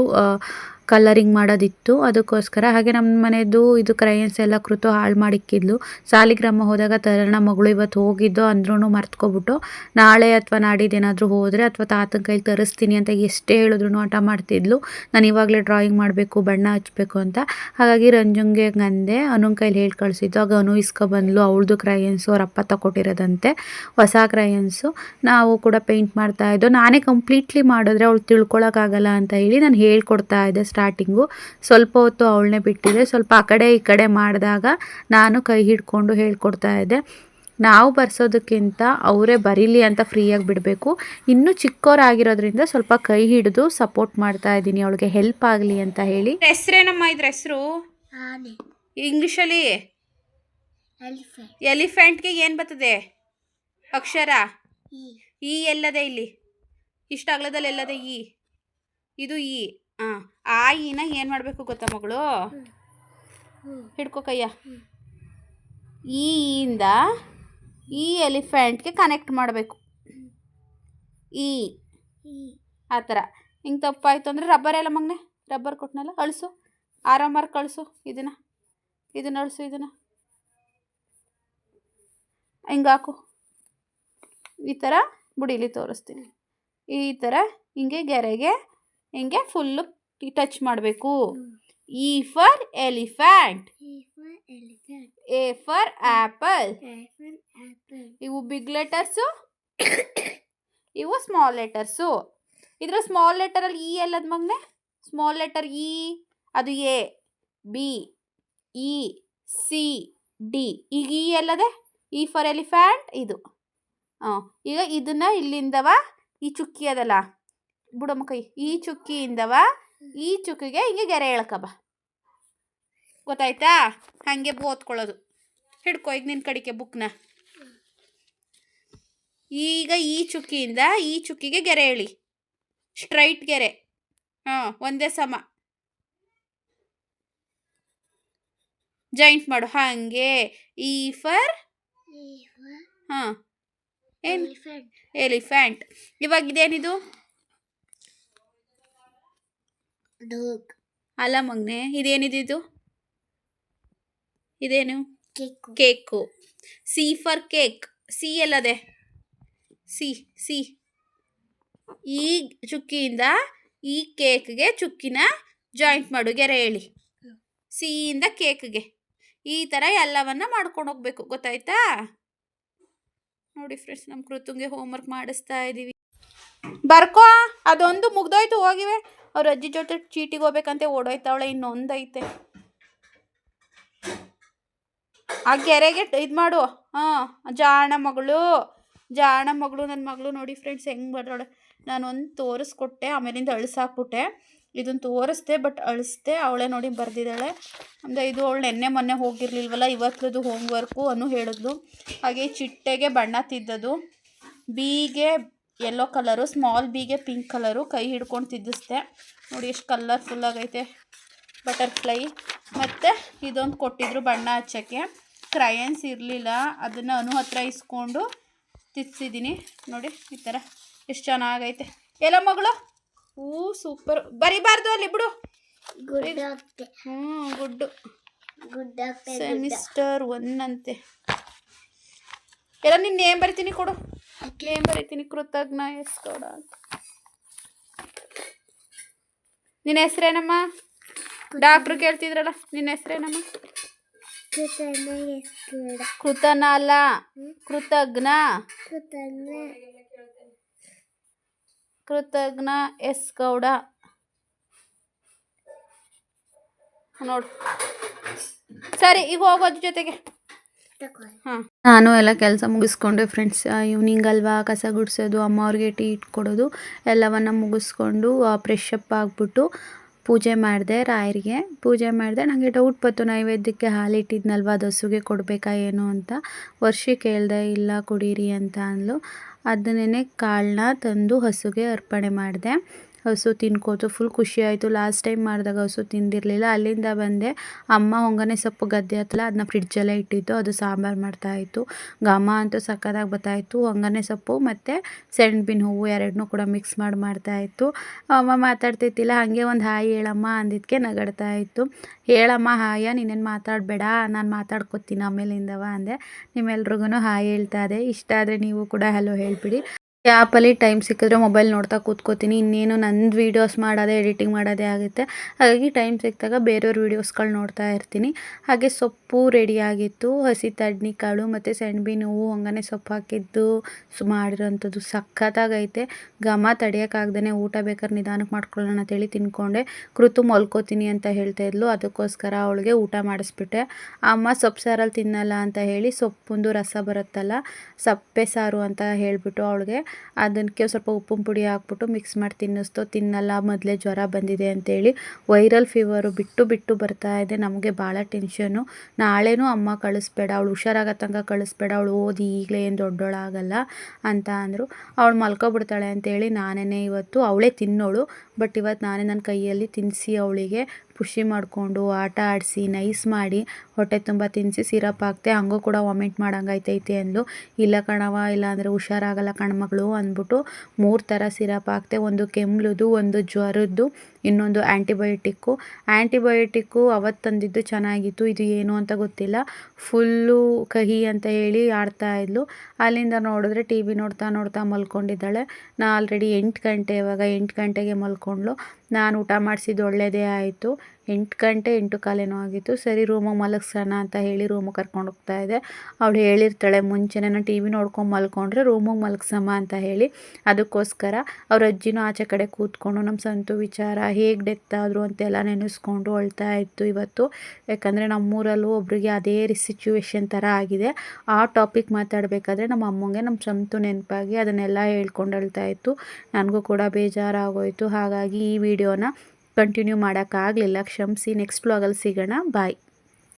ಕಲರಿಂಗ್ ಮಾಡೋದಿತ್ತು. ಅದಕ್ಕೋಸ್ಕರ ಹಾಗೆ ನಮ್ಮ ಮನೆಯದು ಇದು ಕ್ರಯನ್ಸ್ ಎಲ್ಲ ಕೃತು ಹಾಳು ಮಾಡಿಕ್ಕಿದ್ಲು. ಸಾಲಿಗ್ರಾಮ ಹೋದಾಗ ತರಣ ಮಗಳು ಇವತ್ತು ಹೋಗಿದ್ದು ಅಂದ್ರೂ ಮರ್ತ್ಕೊಬಿಟ್ಟು, ನಾಳೆ ಅಥವಾ ನಾಡಿದ್ದೇನಾದರೂ ಹೋದರೆ ಅಥವಾ ತಾತನ ಕೈಲಿ ತರಿಸ್ತೀನಿ ಅಂತ ಎಷ್ಟೇ ಹೇಳಿದ್ರು ಆಟ ಮಾಡ್ತಿದ್ಲು. ನಾನು ಇವಾಗಲೇ ಡ್ರಾಯಿಂಗ್ ಮಾಡಬೇಕು, ಬಣ್ಣ ಹಚ್ಚಬೇಕು ಅಂತ. ಹಾಗಾಗಿ ರಂಜುಂಗೆ ಗಂದೆ ಅನುನ್ ಕೈಲಿ ಹೇಳಿ ಕಳಿಸಿದ್ದು. ಆಗ ಅನು ಇಸ್ಕೊಬಂದ್ಲು ಅವಳದು ಕ್ರಯನ್ಸು ಅವ್ರ ಅಪ್ಪ ತಗೊಟ್ಟಿರೋದಂತೆ ಹೊಸ ಕ್ರಯನ್ಸು ನಾವು ಕೂಡ ಪೇಂಟ್ ಮಾಡ್ತಾ ಇದ್ದೋ, ನಾನೇ ಕಂಪ್ಲೀಟ್ಲಿ ಮಾಡಿದ್ರೆ ಅವಳು ತಿಳ್ಕೊಳಕ್ಕಾಗಲ್ಲ ಅಂತ ಹೇಳಿ ನಾನು ಹೇಳ್ಕೊಡ್ತಾ ಇದ್ದೆ. ಸ್ಟಾರ್ಟಿಂಗು ಸ್ವಲ್ಪ ಹೊತ್ತು ಅವಳನ್ನೇ ಬಿಟ್ಟಿದೆ. ಸ್ವಲ್ಪ ಆ ಕಡೆ ಈ ಕಡೆ ಮಾಡಿದಾಗ ನಾನು ಕೈ ಹಿಡ್ಕೊಂಡು ಹೇಳ್ಕೊಡ್ತಾ ಇದ್ದೆ. ನಾವು ಬರ್ಸೋದಕ್ಕಿಂತ ಅವರೇ ಬರೀಲಿ ಅಂತ ಫ್ರೀಯಾಗಿ ಬಿಡಬೇಕು. ಇನ್ನೂ ಚಿಕ್ಕವರಾಗಿರೋದ್ರಿಂದ ಸ್ವಲ್ಪ ಕೈ ಹಿಡಿದು ಸಪೋರ್ಟ್ ಮಾಡ್ತಾ ಇದ್ದೀನಿ. ಅವಳಿಗೆ ಹೆಲ್ಪ್ ಆಗಲಿ ಅಂತ ಹೇಳಿ. ಹೆಸ್ರೇನಮ್ಮ ಇದ್ರ ಹೆಸರು? ಆನೆ. ಇಂಗ್ಲೀಷಲ್ಲಿ ಎಲಿಫೆಂಟ್ ಎಲಿಫೆಂಟ್ಗೆ ಏನು ಬರ್ತದೆ? ಅಕ್ಷರ? ಈ. ಈ ಎಲ್ಲದೆ ಇಲ್ಲಿ? ಇಷ್ಟ ಅಗಲದಲ್ಲಿ ಎಲ್ಲದೆ ಈ. ಇದು ಈ. ಹಾಂ ಆ ಮಾಡ್ಬೇಕು ಏನು ಮಾಡಬೇಕು ಗೊತ್ತಾ ಮಗಳು. ಹಿಡ್ಕೋ ಕಯ್ಯ. ಇಂದ ಈ ಎಲಿಫೆಂಟ್ಗೆ ಕನೆಕ್ಟ್ ಮಾಡಬೇಕು. ಈ. ಈ ಆ ಥರ. ಹಿಂಗೆ ತಪ್ಪಾಯ್ತು ಅಂದರೆ ರಬ್ಬರ್ ಎಲ್ಲ ಮಗನೆ, ರಬ್ಬರ್ ಕೊಟ್ಟನಲ್ಲ ಅಳಿಸು. ಆರಾಮಾರ್ ಕಳಿಸು ಇದನ್ನು. ಇದನ್ನು ಅಳಿಸು, ಇದನ್ನು. ಹಿಂಗೆ ಹಾಕು. ಈ ಥರ ಬುಡೀಲಿ ತೋರಿಸ್ತೀನಿ. ಈ ಥರ ಹಿಂಗೆ ಗೆರೆಗೆ ಹಿಂಗೆ ಫುಲ್ಲು ಟಚ್ ಮಾಡಬೇಕು? ಇ ಫಾರ್ ಎಲಿಫ್ಯಾಂಟ್ ಈ A for apple A for apple ಇವು ಬಿಗ್ ಲೆಟರ್ಸು ಇವು ಸ್ಮಾಲ್ ಲೆಟರ್ಸು ಇದ್ರ ಸ್ಮಾಲ್ ಲೆಟರಲ್ಲಿ ಇ ಎಲ್ಲದ ಮಗ್ನೆ? ಸ್ಮಾಲ್ ಲೆಟರ್ ಇ ಅದು A B E C D ಈಗ ಇ ಎಲ್ಲದೆ? ಇ ಫಾರ್ ಎಲಿಫ್ಯಾಂಟ್ ಇದು. ಹಾಂ ಈಗ ಇದನ್ನ ಇಲ್ಲಿಂದವ? ಈ ಚುಕ್ಕಿ ಅದಲ್ಲ ಬುಡಮ್ಮ ಕೈ. ಈ ಚುಕ್ಕಿಯಿಂದವ ಈ ಚುಕ್ಕಿಗೆ ಹಿಂಗೆ ಗೆರೆ ಎಳ್ಕಬ. ಗೊತ್ತಾಯ್ತಾ? ಹಾಗೆ ಓದ್ಕೊಳ್ಳೋದು. ಹಿಡ್ಕೊ ಈಗ ನಿನ್ನ ಕಡಿಕೆ ಬುಕ್ನ. ಈಗ ಈ ಚುಕ್ಕಿಯಿಂದ ಈ ಚುಕ್ಕಿಗೆ ಗೆರೆ ಎಳಿ. ಸ್ಟ್ರೈಟ್ ಗೆರೆ. ಹಾಂ ಒಂದೇ ಸಮ. ಜಾಯಿಂಟ್ ಮಾಡು. ಹಂಗೆ. ಈ ಫರ್? ಹಾಂ. ಏನು? ಎಲಿಫೆಂಟ್. ಎಲಿಫ್ಯಾಂಟ್ ಇವಾಗ ಇದೇನಿದು? ಡಾಗ್ ಅಲ್ಲ ಮಗ್ನೆ ಇದೇನಿದ್ದು? ಇದೇನು? Cake cake. C for cake C ಎಲ್ಲದೆ? C C ಈ ಚುಕ್ಕಿಯಿಂದ ಈ ಕೇಕ್ಗೆ ಚುಕ್ಕಿನ ಜಾಯಿಂಟ್ ಮಾಡು ಗೆರೆ ಹೇಳಿ ಸಿಯಿಂದ ಕೇಕ್ಗೆ. ಈ ಥರ ಎಲ್ಲವನ್ನ ಮಾಡ್ಕೊಂಡು ಹೋಗ್ಬೇಕು ಗೊತ್ತಾಯ್ತಾ? ನೋಡಿ ಫ್ರೆಂಡ್ಸ್ ನಮ್ಮ ಕೃತುಂಗೆ ಹೋಮ್ವರ್ಕ್ ಮಾಡಿಸ್ತಾ ಇದ್ದೀವಿ ಬರ್ಕೋ, ಅದೊಂದು ಮುಗ್ದೋಯ್ತು, ಹೋಗಿವೆ. ಅವ್ರ ಅಜ್ಜಿ ಜೊತೆ ಚೀಟಿಗೆ ಹೋಗ್ಬೇಕಂತೆ, ಓಡೋಯ್ತಾವಳೆ, ಇನ್ನೊಂದೈತೆ. ಆ ಗೆರೆಗೆ ಇದು ಮಾಡು. ಹಾಂ, ಜಾಣ ಮಗಳು ಜಾಣ ಮಗಳು ನನ್ನ ಮಗಳು ನೋಡಿ ಫ್ರೆಂಡ್ಸ್ ಹೆಂಗೆ ಬರ್ತಾಳೆ ನಾನು ಒಂದು ತೋರಿಸ್ಕೊಟ್ಟೆ, ಆಮೇಲಿಂದ ಅಳಿಸಾಕ್ಬಿಟ್ಟೆ. ಇದನ್ನು ತೋರಿಸ್ದೆ ಬಟ್ ಅಳಿಸ್ದೆ, ಅವಳೇ ನೋಡಿ ಬರೆದಿದ್ದಾಳೆ. ಅಂದರೆ ಇದು ಅವಳು ನೆನ್ನೆ ಮೊನ್ನೆ ಹೋಗಿರ್ಲಿಲ್ವಲ್ಲ ಇವತ್ತದು ಹೋಮ್ವರ್ಕು ಅನ್ನು ಹೇಳಿದ್ಲು. ಹಾಗೆ ಚಿಟ್ಟೆಗೆ ಬಣ್ಣ ತಿದ್ದದು ಬಿಗೆ ಯೆಲ್ಲೋ ಕಲರು ಸ್ಮಾಲ್ ಬಿಗೆ ಪಿಂಕ್ ಕಲರು ಕೈ ಹಿಡ್ಕೊಂಡು ತಿದ್ದಿಸ್ದೆ. ನೋಡಿ ಎಷ್ಟು ಕಲರ್ಫುಲ್ ಆಗೈತೆ. ಬಟರ್ಫ್ಲೈ ಮತ್ತು ಇದೊಂದು ಕೊಟ್ಟಿದ್ರು ಬಣ್ಣ ಹಚ್ಚೋಕ್ಕೆ. ಕ್ರಯನ್ಸ್ ಇರಲಿಲ್ಲ. ಅದನ್ನು ಅನು ಹತ್ರ ಇಸ್ಕೊಂಡು ತಿದ್ದಿಸಿದ್ದೀನಿ ನೋಡಿ ಈ ಥರ ಎಷ್ಟು ಚೆನ್ನಾಗೈತೆ. ಎಲ್ಲ ಮಗಳು? ಹೂ ಸೂಪರ್ ಬರಿಬಾರ್ದು ಅಲ್ಲಿ ಬಿಡು. ಹ್ಞೂ ಗುಡ್ಡು. ಸೆಮಿಸ್ಟರ್ ಒನ್ ಅಂತೆ. ಎಲ್ಲ ನಿನ್ನ ಬರಿತೀನಿ ಕೊಡು. ನೇಮ್ ಬರೀತೀನಿ? ಕೃತಜ್ಞ ಎಸ್ ಗೌಡ ನಿನ್ನ ಹೆಸ್ರೇನಮ್ಮ? ಡಾಕ್ಟ್ರು ಕೇಳ್ತಿದ್ರಲ್ಲ, ನಿನ್ನ ಹೆಸ್ರೇನಮ್ಮ? ಕೃತನ ಅಲ್ಲ, ಕೃತಜ್ಞ. ಕೃತಜ್ಞ ಎಸ್ ಗೌಡ ನೋಡು. ಸರಿ, ಈಗ ಹೋಗೋದು ಜೊತೆಗೆ. ನಾನು ಎಲ್ಲ ಕೆಲಸ ಮುಗಿಸ್ಕೊಂಡೆ ಫ್ರೆಂಡ್ಸ್ ಈವ್ನಿಂಗ್ ಅಲ್ವಾ, ಕಸ ಗುಡಿಸೋದು, ಅಮ್ಮ ಅವ್ರಿಗೆ ಟೀ ಇಟ್ಕೊಡೋದು, ಎಲ್ಲವನ್ನು ಮುಗಿಸ್ಕೊಂಡು ಫ್ರೆಶ್ ಅಪ್ ಆಗಿಬಿಟ್ಟು ಪೂಜೆ ಮಾಡಿದೆ ರಾಯರಿಗೆ. ಪೂಜೆ ಮಾಡಿದೆ ನನಗೆ ಡೌಟ್ ಬಂತು, ನೈವೇದ್ಯಕ್ಕೆ ಹಾಲು ಇಟ್ಟಿದ್ನಲ್ವ ಅದು ಹಸುಗೆ ಕೊಡಬೇಕಾ, ಏನು ಅಂತ. ವರ್ಷಿ ಕೇಳಿದೆ, ಇಲ್ಲ ಕುಡೀರಿ ಅಂತ ಅಂದ್ಲು. ಅದನ್ನೇ ಕಾಳನ್ನ ತಂದು ಹಸುಗೆ ಅರ್ಪಣೆ ಮಾಡಿದೆ. ಹಸು ತಿನ್ಕೋತು ಫುಲ್ ಖುಷಿ ಆಯಿತು. ಲಾಸ್ಟ್ ಟೈಮ್ ಮಾಡಿದಾಗ ಹಸು ತಿಂದಿರಲಿಲ್ಲ. ಅಲ್ಲಿಂದ ಬಂದೆ. ಅಮ್ಮ ಹೊಂಗನೆ ಸೊಪ್ಪು ಗದ್ದೆ ಹತ್ತಲ್ಲ ಅದನ್ನ ಫ್ರಿಡ್ಜಲ್ಲೇ ಇಟ್ಟಿದ್ದು. ಅದು ಸಾಂಬಾರು ಮಾಡ್ತಾಯಿತ್ತು ಘಮ ಅಂತೂ ಸಕ್ಕತ್ತಾಗಿ ಬರ್ತಾಯಿತ್ತು ಹೊಂಗನೆ ಸೊಪ್ಪು ಮತ್ತು ಸೆಣಬಿನ ಹೂವು ಎರಡನ್ನೂ ಕೂಡ ಮಿಕ್ಸ್ ಮಾಡಿ ಮಾಡ್ತಾಯಿತ್ತು ಅಮ್ಮ ಮಾತಾಡ್ತಿತ್ತಿಲ್ಲ ಹಾಗೆ ಒಂದು ಹಾಯ್ ಹೇಳಮ್ಮ ಅಂದಿದ್ದಕ್ಕೆ ನಗಡ್ತಾ ಇತ್ತು. ಹೇಳಮ್ಮ, ಹಾಯ. ನೀನೇನು ಮಾತಾಡಬೇಡ. ನಾನು ಮಾತಾಡ್ಕೊತೀನಿ ಆಮೇಲಿಂದವ ಅಂದೆ. ನಿಮ್ಮೆಲ್ರಿಗೂ ಹಾಯ್ ಹೇಳ್ತಾ ಇದೆ ಇಷ್ಟ ಆದರೆ ನೀವು ಕೂಡ ಹಲೋ ಹೇಳಿಬಿಡಿ. ಆ್ಯಪಲ್ಲಿ ಟೈಮ್ ಸಿಕ್ಕಿದ್ರೆ ಮೊಬೈಲ್ ನೋಡ್ತಾ ಕೂತ್ಕೋತೀನಿ. ಇನ್ನೇನು ನಂದು ವೀಡಿಯೋಸ್ ಮಾಡೋದೇ ಎಡಿಟಿಂಗ್ ಮಾಡೋದೇ ಆಗುತ್ತೆ. ಹಾಗಾಗಿ ಟೈಮ್ ಸಿಕ್ಕಿದಾಗ ಬೇರೆಯವ್ರ ವೀಡಿಯೋಸ್ಗಳು ನೋಡ್ತಾ ಇರ್ತೀನಿ. ಹಾಗೆ ಸೊಪ್ಪು ರೆಡಿಯಾಗಿತ್ತು ಹಸಿ ತಡ್ನಿಕಾಳು ಮತ್ತು ಸೆಣಬಿನ ಹೂವು ಹಂಗನೆ ಸೊಪ್ಪು ಹಾಕಿದ್ದು ಮಾಡಿರೋಂಥದ್ದು ಸಖತ್ತಾಗೈತೆ. ಘಮ ತಡೆಯೋಕ್ಕಾಗ್ದೇ ಊಟ ಬೇಕಾದ್ರೆ ನಿಧಾನಕ್ಕೆ ಮಾಡ್ಕೊಳ್ಳೋಣ ಅಂತೇಳಿ ತಿನ್ಕೊಂಡೆ. ಕೃತು ಮಲ್ಕೋತೀನಿ ಅಂತ ಹೇಳ್ತಾ ಇದ್ಲು. ಅದಕ್ಕೋಸ್ಕರ ಅವಳಿಗೆ ಊಟ ಮಾಡಿಸ್ಬಿಟ್ಟೆ. ಅಮ್ಮ, ಸೊಪ್ಪು ಸಾರಲ್ಲಿ ತಿನ್ನಲ್ಲ ಅಂತ ಹೇಳಿ ಸೊಪ್ಪೊಂದು ರಸ ಬರುತ್ತಲ್ಲ, ಸಪ್ಪೆ ಸಾರು ಅಂತ ಹೇಳಿಬಿಟ್ಟು ಅವಳಿಗೆ ಅದಕ್ಕೆ ಸ್ವಲ್ಪ ಉಪ್ಪಿನ ಪುಡಿ ಹಾಕ್ಬಿಟ್ಟು ಮಿಕ್ಸ್ ಮಾಡಿ ತಿನ್ನಿಸ್ತು. ತಿನ್ನಲ್ಲ, ಮೊದಲೇ ಜ್ವರ ಬಂದಿದೆ ಅಂತೇಳಿ ವೈರಲ್ ಫೀವರು ಬಿಟ್ಟು ಬಿಟ್ಟು ಬರ್ತಾ ಇದೆ. ನಮಗೆ ಭಾಳ ಟೆನ್ಷನ್ನು ನಾಳೆನೂ ಅಮ್ಮ ಕಳಿಸ್ಬೇಡ, ಅವಳು ಹುಷಾರಾಗೋ ತನಕ ಕಳಿಸ್ಬೇಡ, ಅವಳು ಓದಿ ಈಗಲೇ ಏನು ದೊಡ್ಡೋಳಾಗಲ್ಲ ಅಂತ ಅಂದರು. ಅವಳು ಮಲ್ಕೊಬಿಡ್ತಾಳೆ ಅಂತೇಳಿ ನಾನೇ ಇವತ್ತು, ಅವಳೇ ತಿನ್ನೋಳು. ಬಟ್ ಇವತ್ತು ನಾನೇ ನನ್ನ ಕೈಯಲ್ಲಿ ತಿನ್ನಿಸಿ ಅವಳಿಗೆ ಖುಷಿ ಮಾಡಿಕೊಂಡು ಆಟ ಆಡಿಸಿ ನೈಸ್ ಮಾಡಿ ಹೊಟ್ಟೆ ತುಂಬ ತಿನ್ನಿಸಿ ಸಿರಪ್ ಹಾಕ್ತೆ, ಹಂಗೂ ಕೂಡ ವಾಮಿಟ್ ಮಾಡಂಗೈತೈತೆ ಅಂದ್ಲು. ಇಲ್ಲ ಕಣವ ಇಲ್ಲ ಅಂದರೆ ಹುಷಾರಾಗಲ್ಲ ಕಣ್ಮಗಳು ಅಂದ್ಬಿಟ್ಟು ಮೂರು ಥರ ಸಿರಪ್ ಹಾಕ್ತೆ, ಒಂದು ಕೆಮ್ಲುದು ಒಂದು ಜ್ವರದ್ದು. ಇನ್ನೊಂದು ಆ್ಯಂಟಿಬಯೋಟಿಕ್ಕು ಆ್ಯಂಟಿಬಯೋಟಿಕ್ಕು ಅವತ್ತು ತಂದಿದ್ದು ಚೆನ್ನಾಗಿತ್ತು, ಇದು ಏನು ಅಂತ ಗೊತ್ತಿಲ್ಲ. ಫುಲ್ಲು ಕಹಿ ಅಂತ ಹೇಳಿ ಆಡ್ತಾ ಇದ್ಲು. ಅಲ್ಲಿಂದ ನೋಡಿದ್ರೆ ಟಿ ವಿ ನೋಡ್ತಾ ನೋಡ್ತಾ ಮಲ್ಕೊಂಡಿದ್ದಾಳೆ. ನಾ ಆಲ್ರೆಡಿ ಎಂಟು ಗಂಟೆ, ಇವಾಗ ಎಂಟು ಗಂಟೆಗೆ ಮಲ್ಕೊಂಡ್ಳು. ನಾನು ಊಟ ಮಾಡಿಸಿದ್ದು ಒಳ್ಳೆಯದೇ ಆಯಿತು. ಎಂಟು ಗಂಟೆ ಎಂಟು ಕಾಲೇನೋ ಆಗಿತ್ತು. ಸರಿ ರೂಮಿಗೆ ಮಲಗ್ಸೋಣ ಅಂತ ಹೇಳಿ ರೂಮಿಗೆ ಕರ್ಕೊಂಡು ಹೋಗ್ತಾ ಇದ್ದೆ ಅವಳು ಹೇಳಿರ್ತಾಳೆ ಮುಂಚೆನೇ ನಾನು ಟಿ ವಿ ನೋಡ್ಕೊಂಡು ಮಲ್ಕೊಂಡ್ರೆ ರೂಮಿಗೆ ಮಲಗ್ಸಮ್ಮ ಅಂತ ಹೇಳಿ. ಅದಕ್ಕೋಸ್ಕರ ಅವ್ರ ಅಜ್ಜಿನೂ ಆಚೆ ಕಡೆ ಕೂತ್ಕೊಂಡು, ನಮ್ಮ ಸಂತು ವಿಚಾರ ಹೇಗೆ ಡೆತ್ ಆದರು ಅಂತೆಲ್ಲ ನೆನೆಸ್ಕೊಂಡು ಅಳ್ತಾ ಇತ್ತು ಇವತ್ತು. ಯಾಕಂದರೆ ನಮ್ಮೂರಲ್ಲೂ ಒಬ್ರಿಗೆ ಅದೇ ಸಿಚುವೇಶನ್ ಥರ ಆಗಿದೆ. ಆ ಟಾಪಿಕ್ ಮಾತಾಡಬೇಕಾದ್ರೆ ನಮ್ಮ ಅಮ್ಮಂಗೆ, ನಮ್ಮ ಸಂತು ನೆನಪಾಗಿ ಅದನ್ನೆಲ್ಲ ಹೇಳ್ಕೊಂಡು ಅಳ್ತಾ ಇತ್ತು. ನನಗೂ ಕೂಡ ಬೇಜಾರಾಗೋಯಿತು. ಹಾಗಾಗಿ ಈ ವಿಡಿಯೋನ ಕಂಟಿನ್ಯೂ ಮಾಡೋಕ್ಕಾಗಲಿಲ್ಲ. ಕ್ಷಮಿಸಿ. ನೆಕ್ಸ್ಟ್ ವ್ಲಾಗಲ್ಲಿ ಸಿಗೋಣ. ಬಾಯ್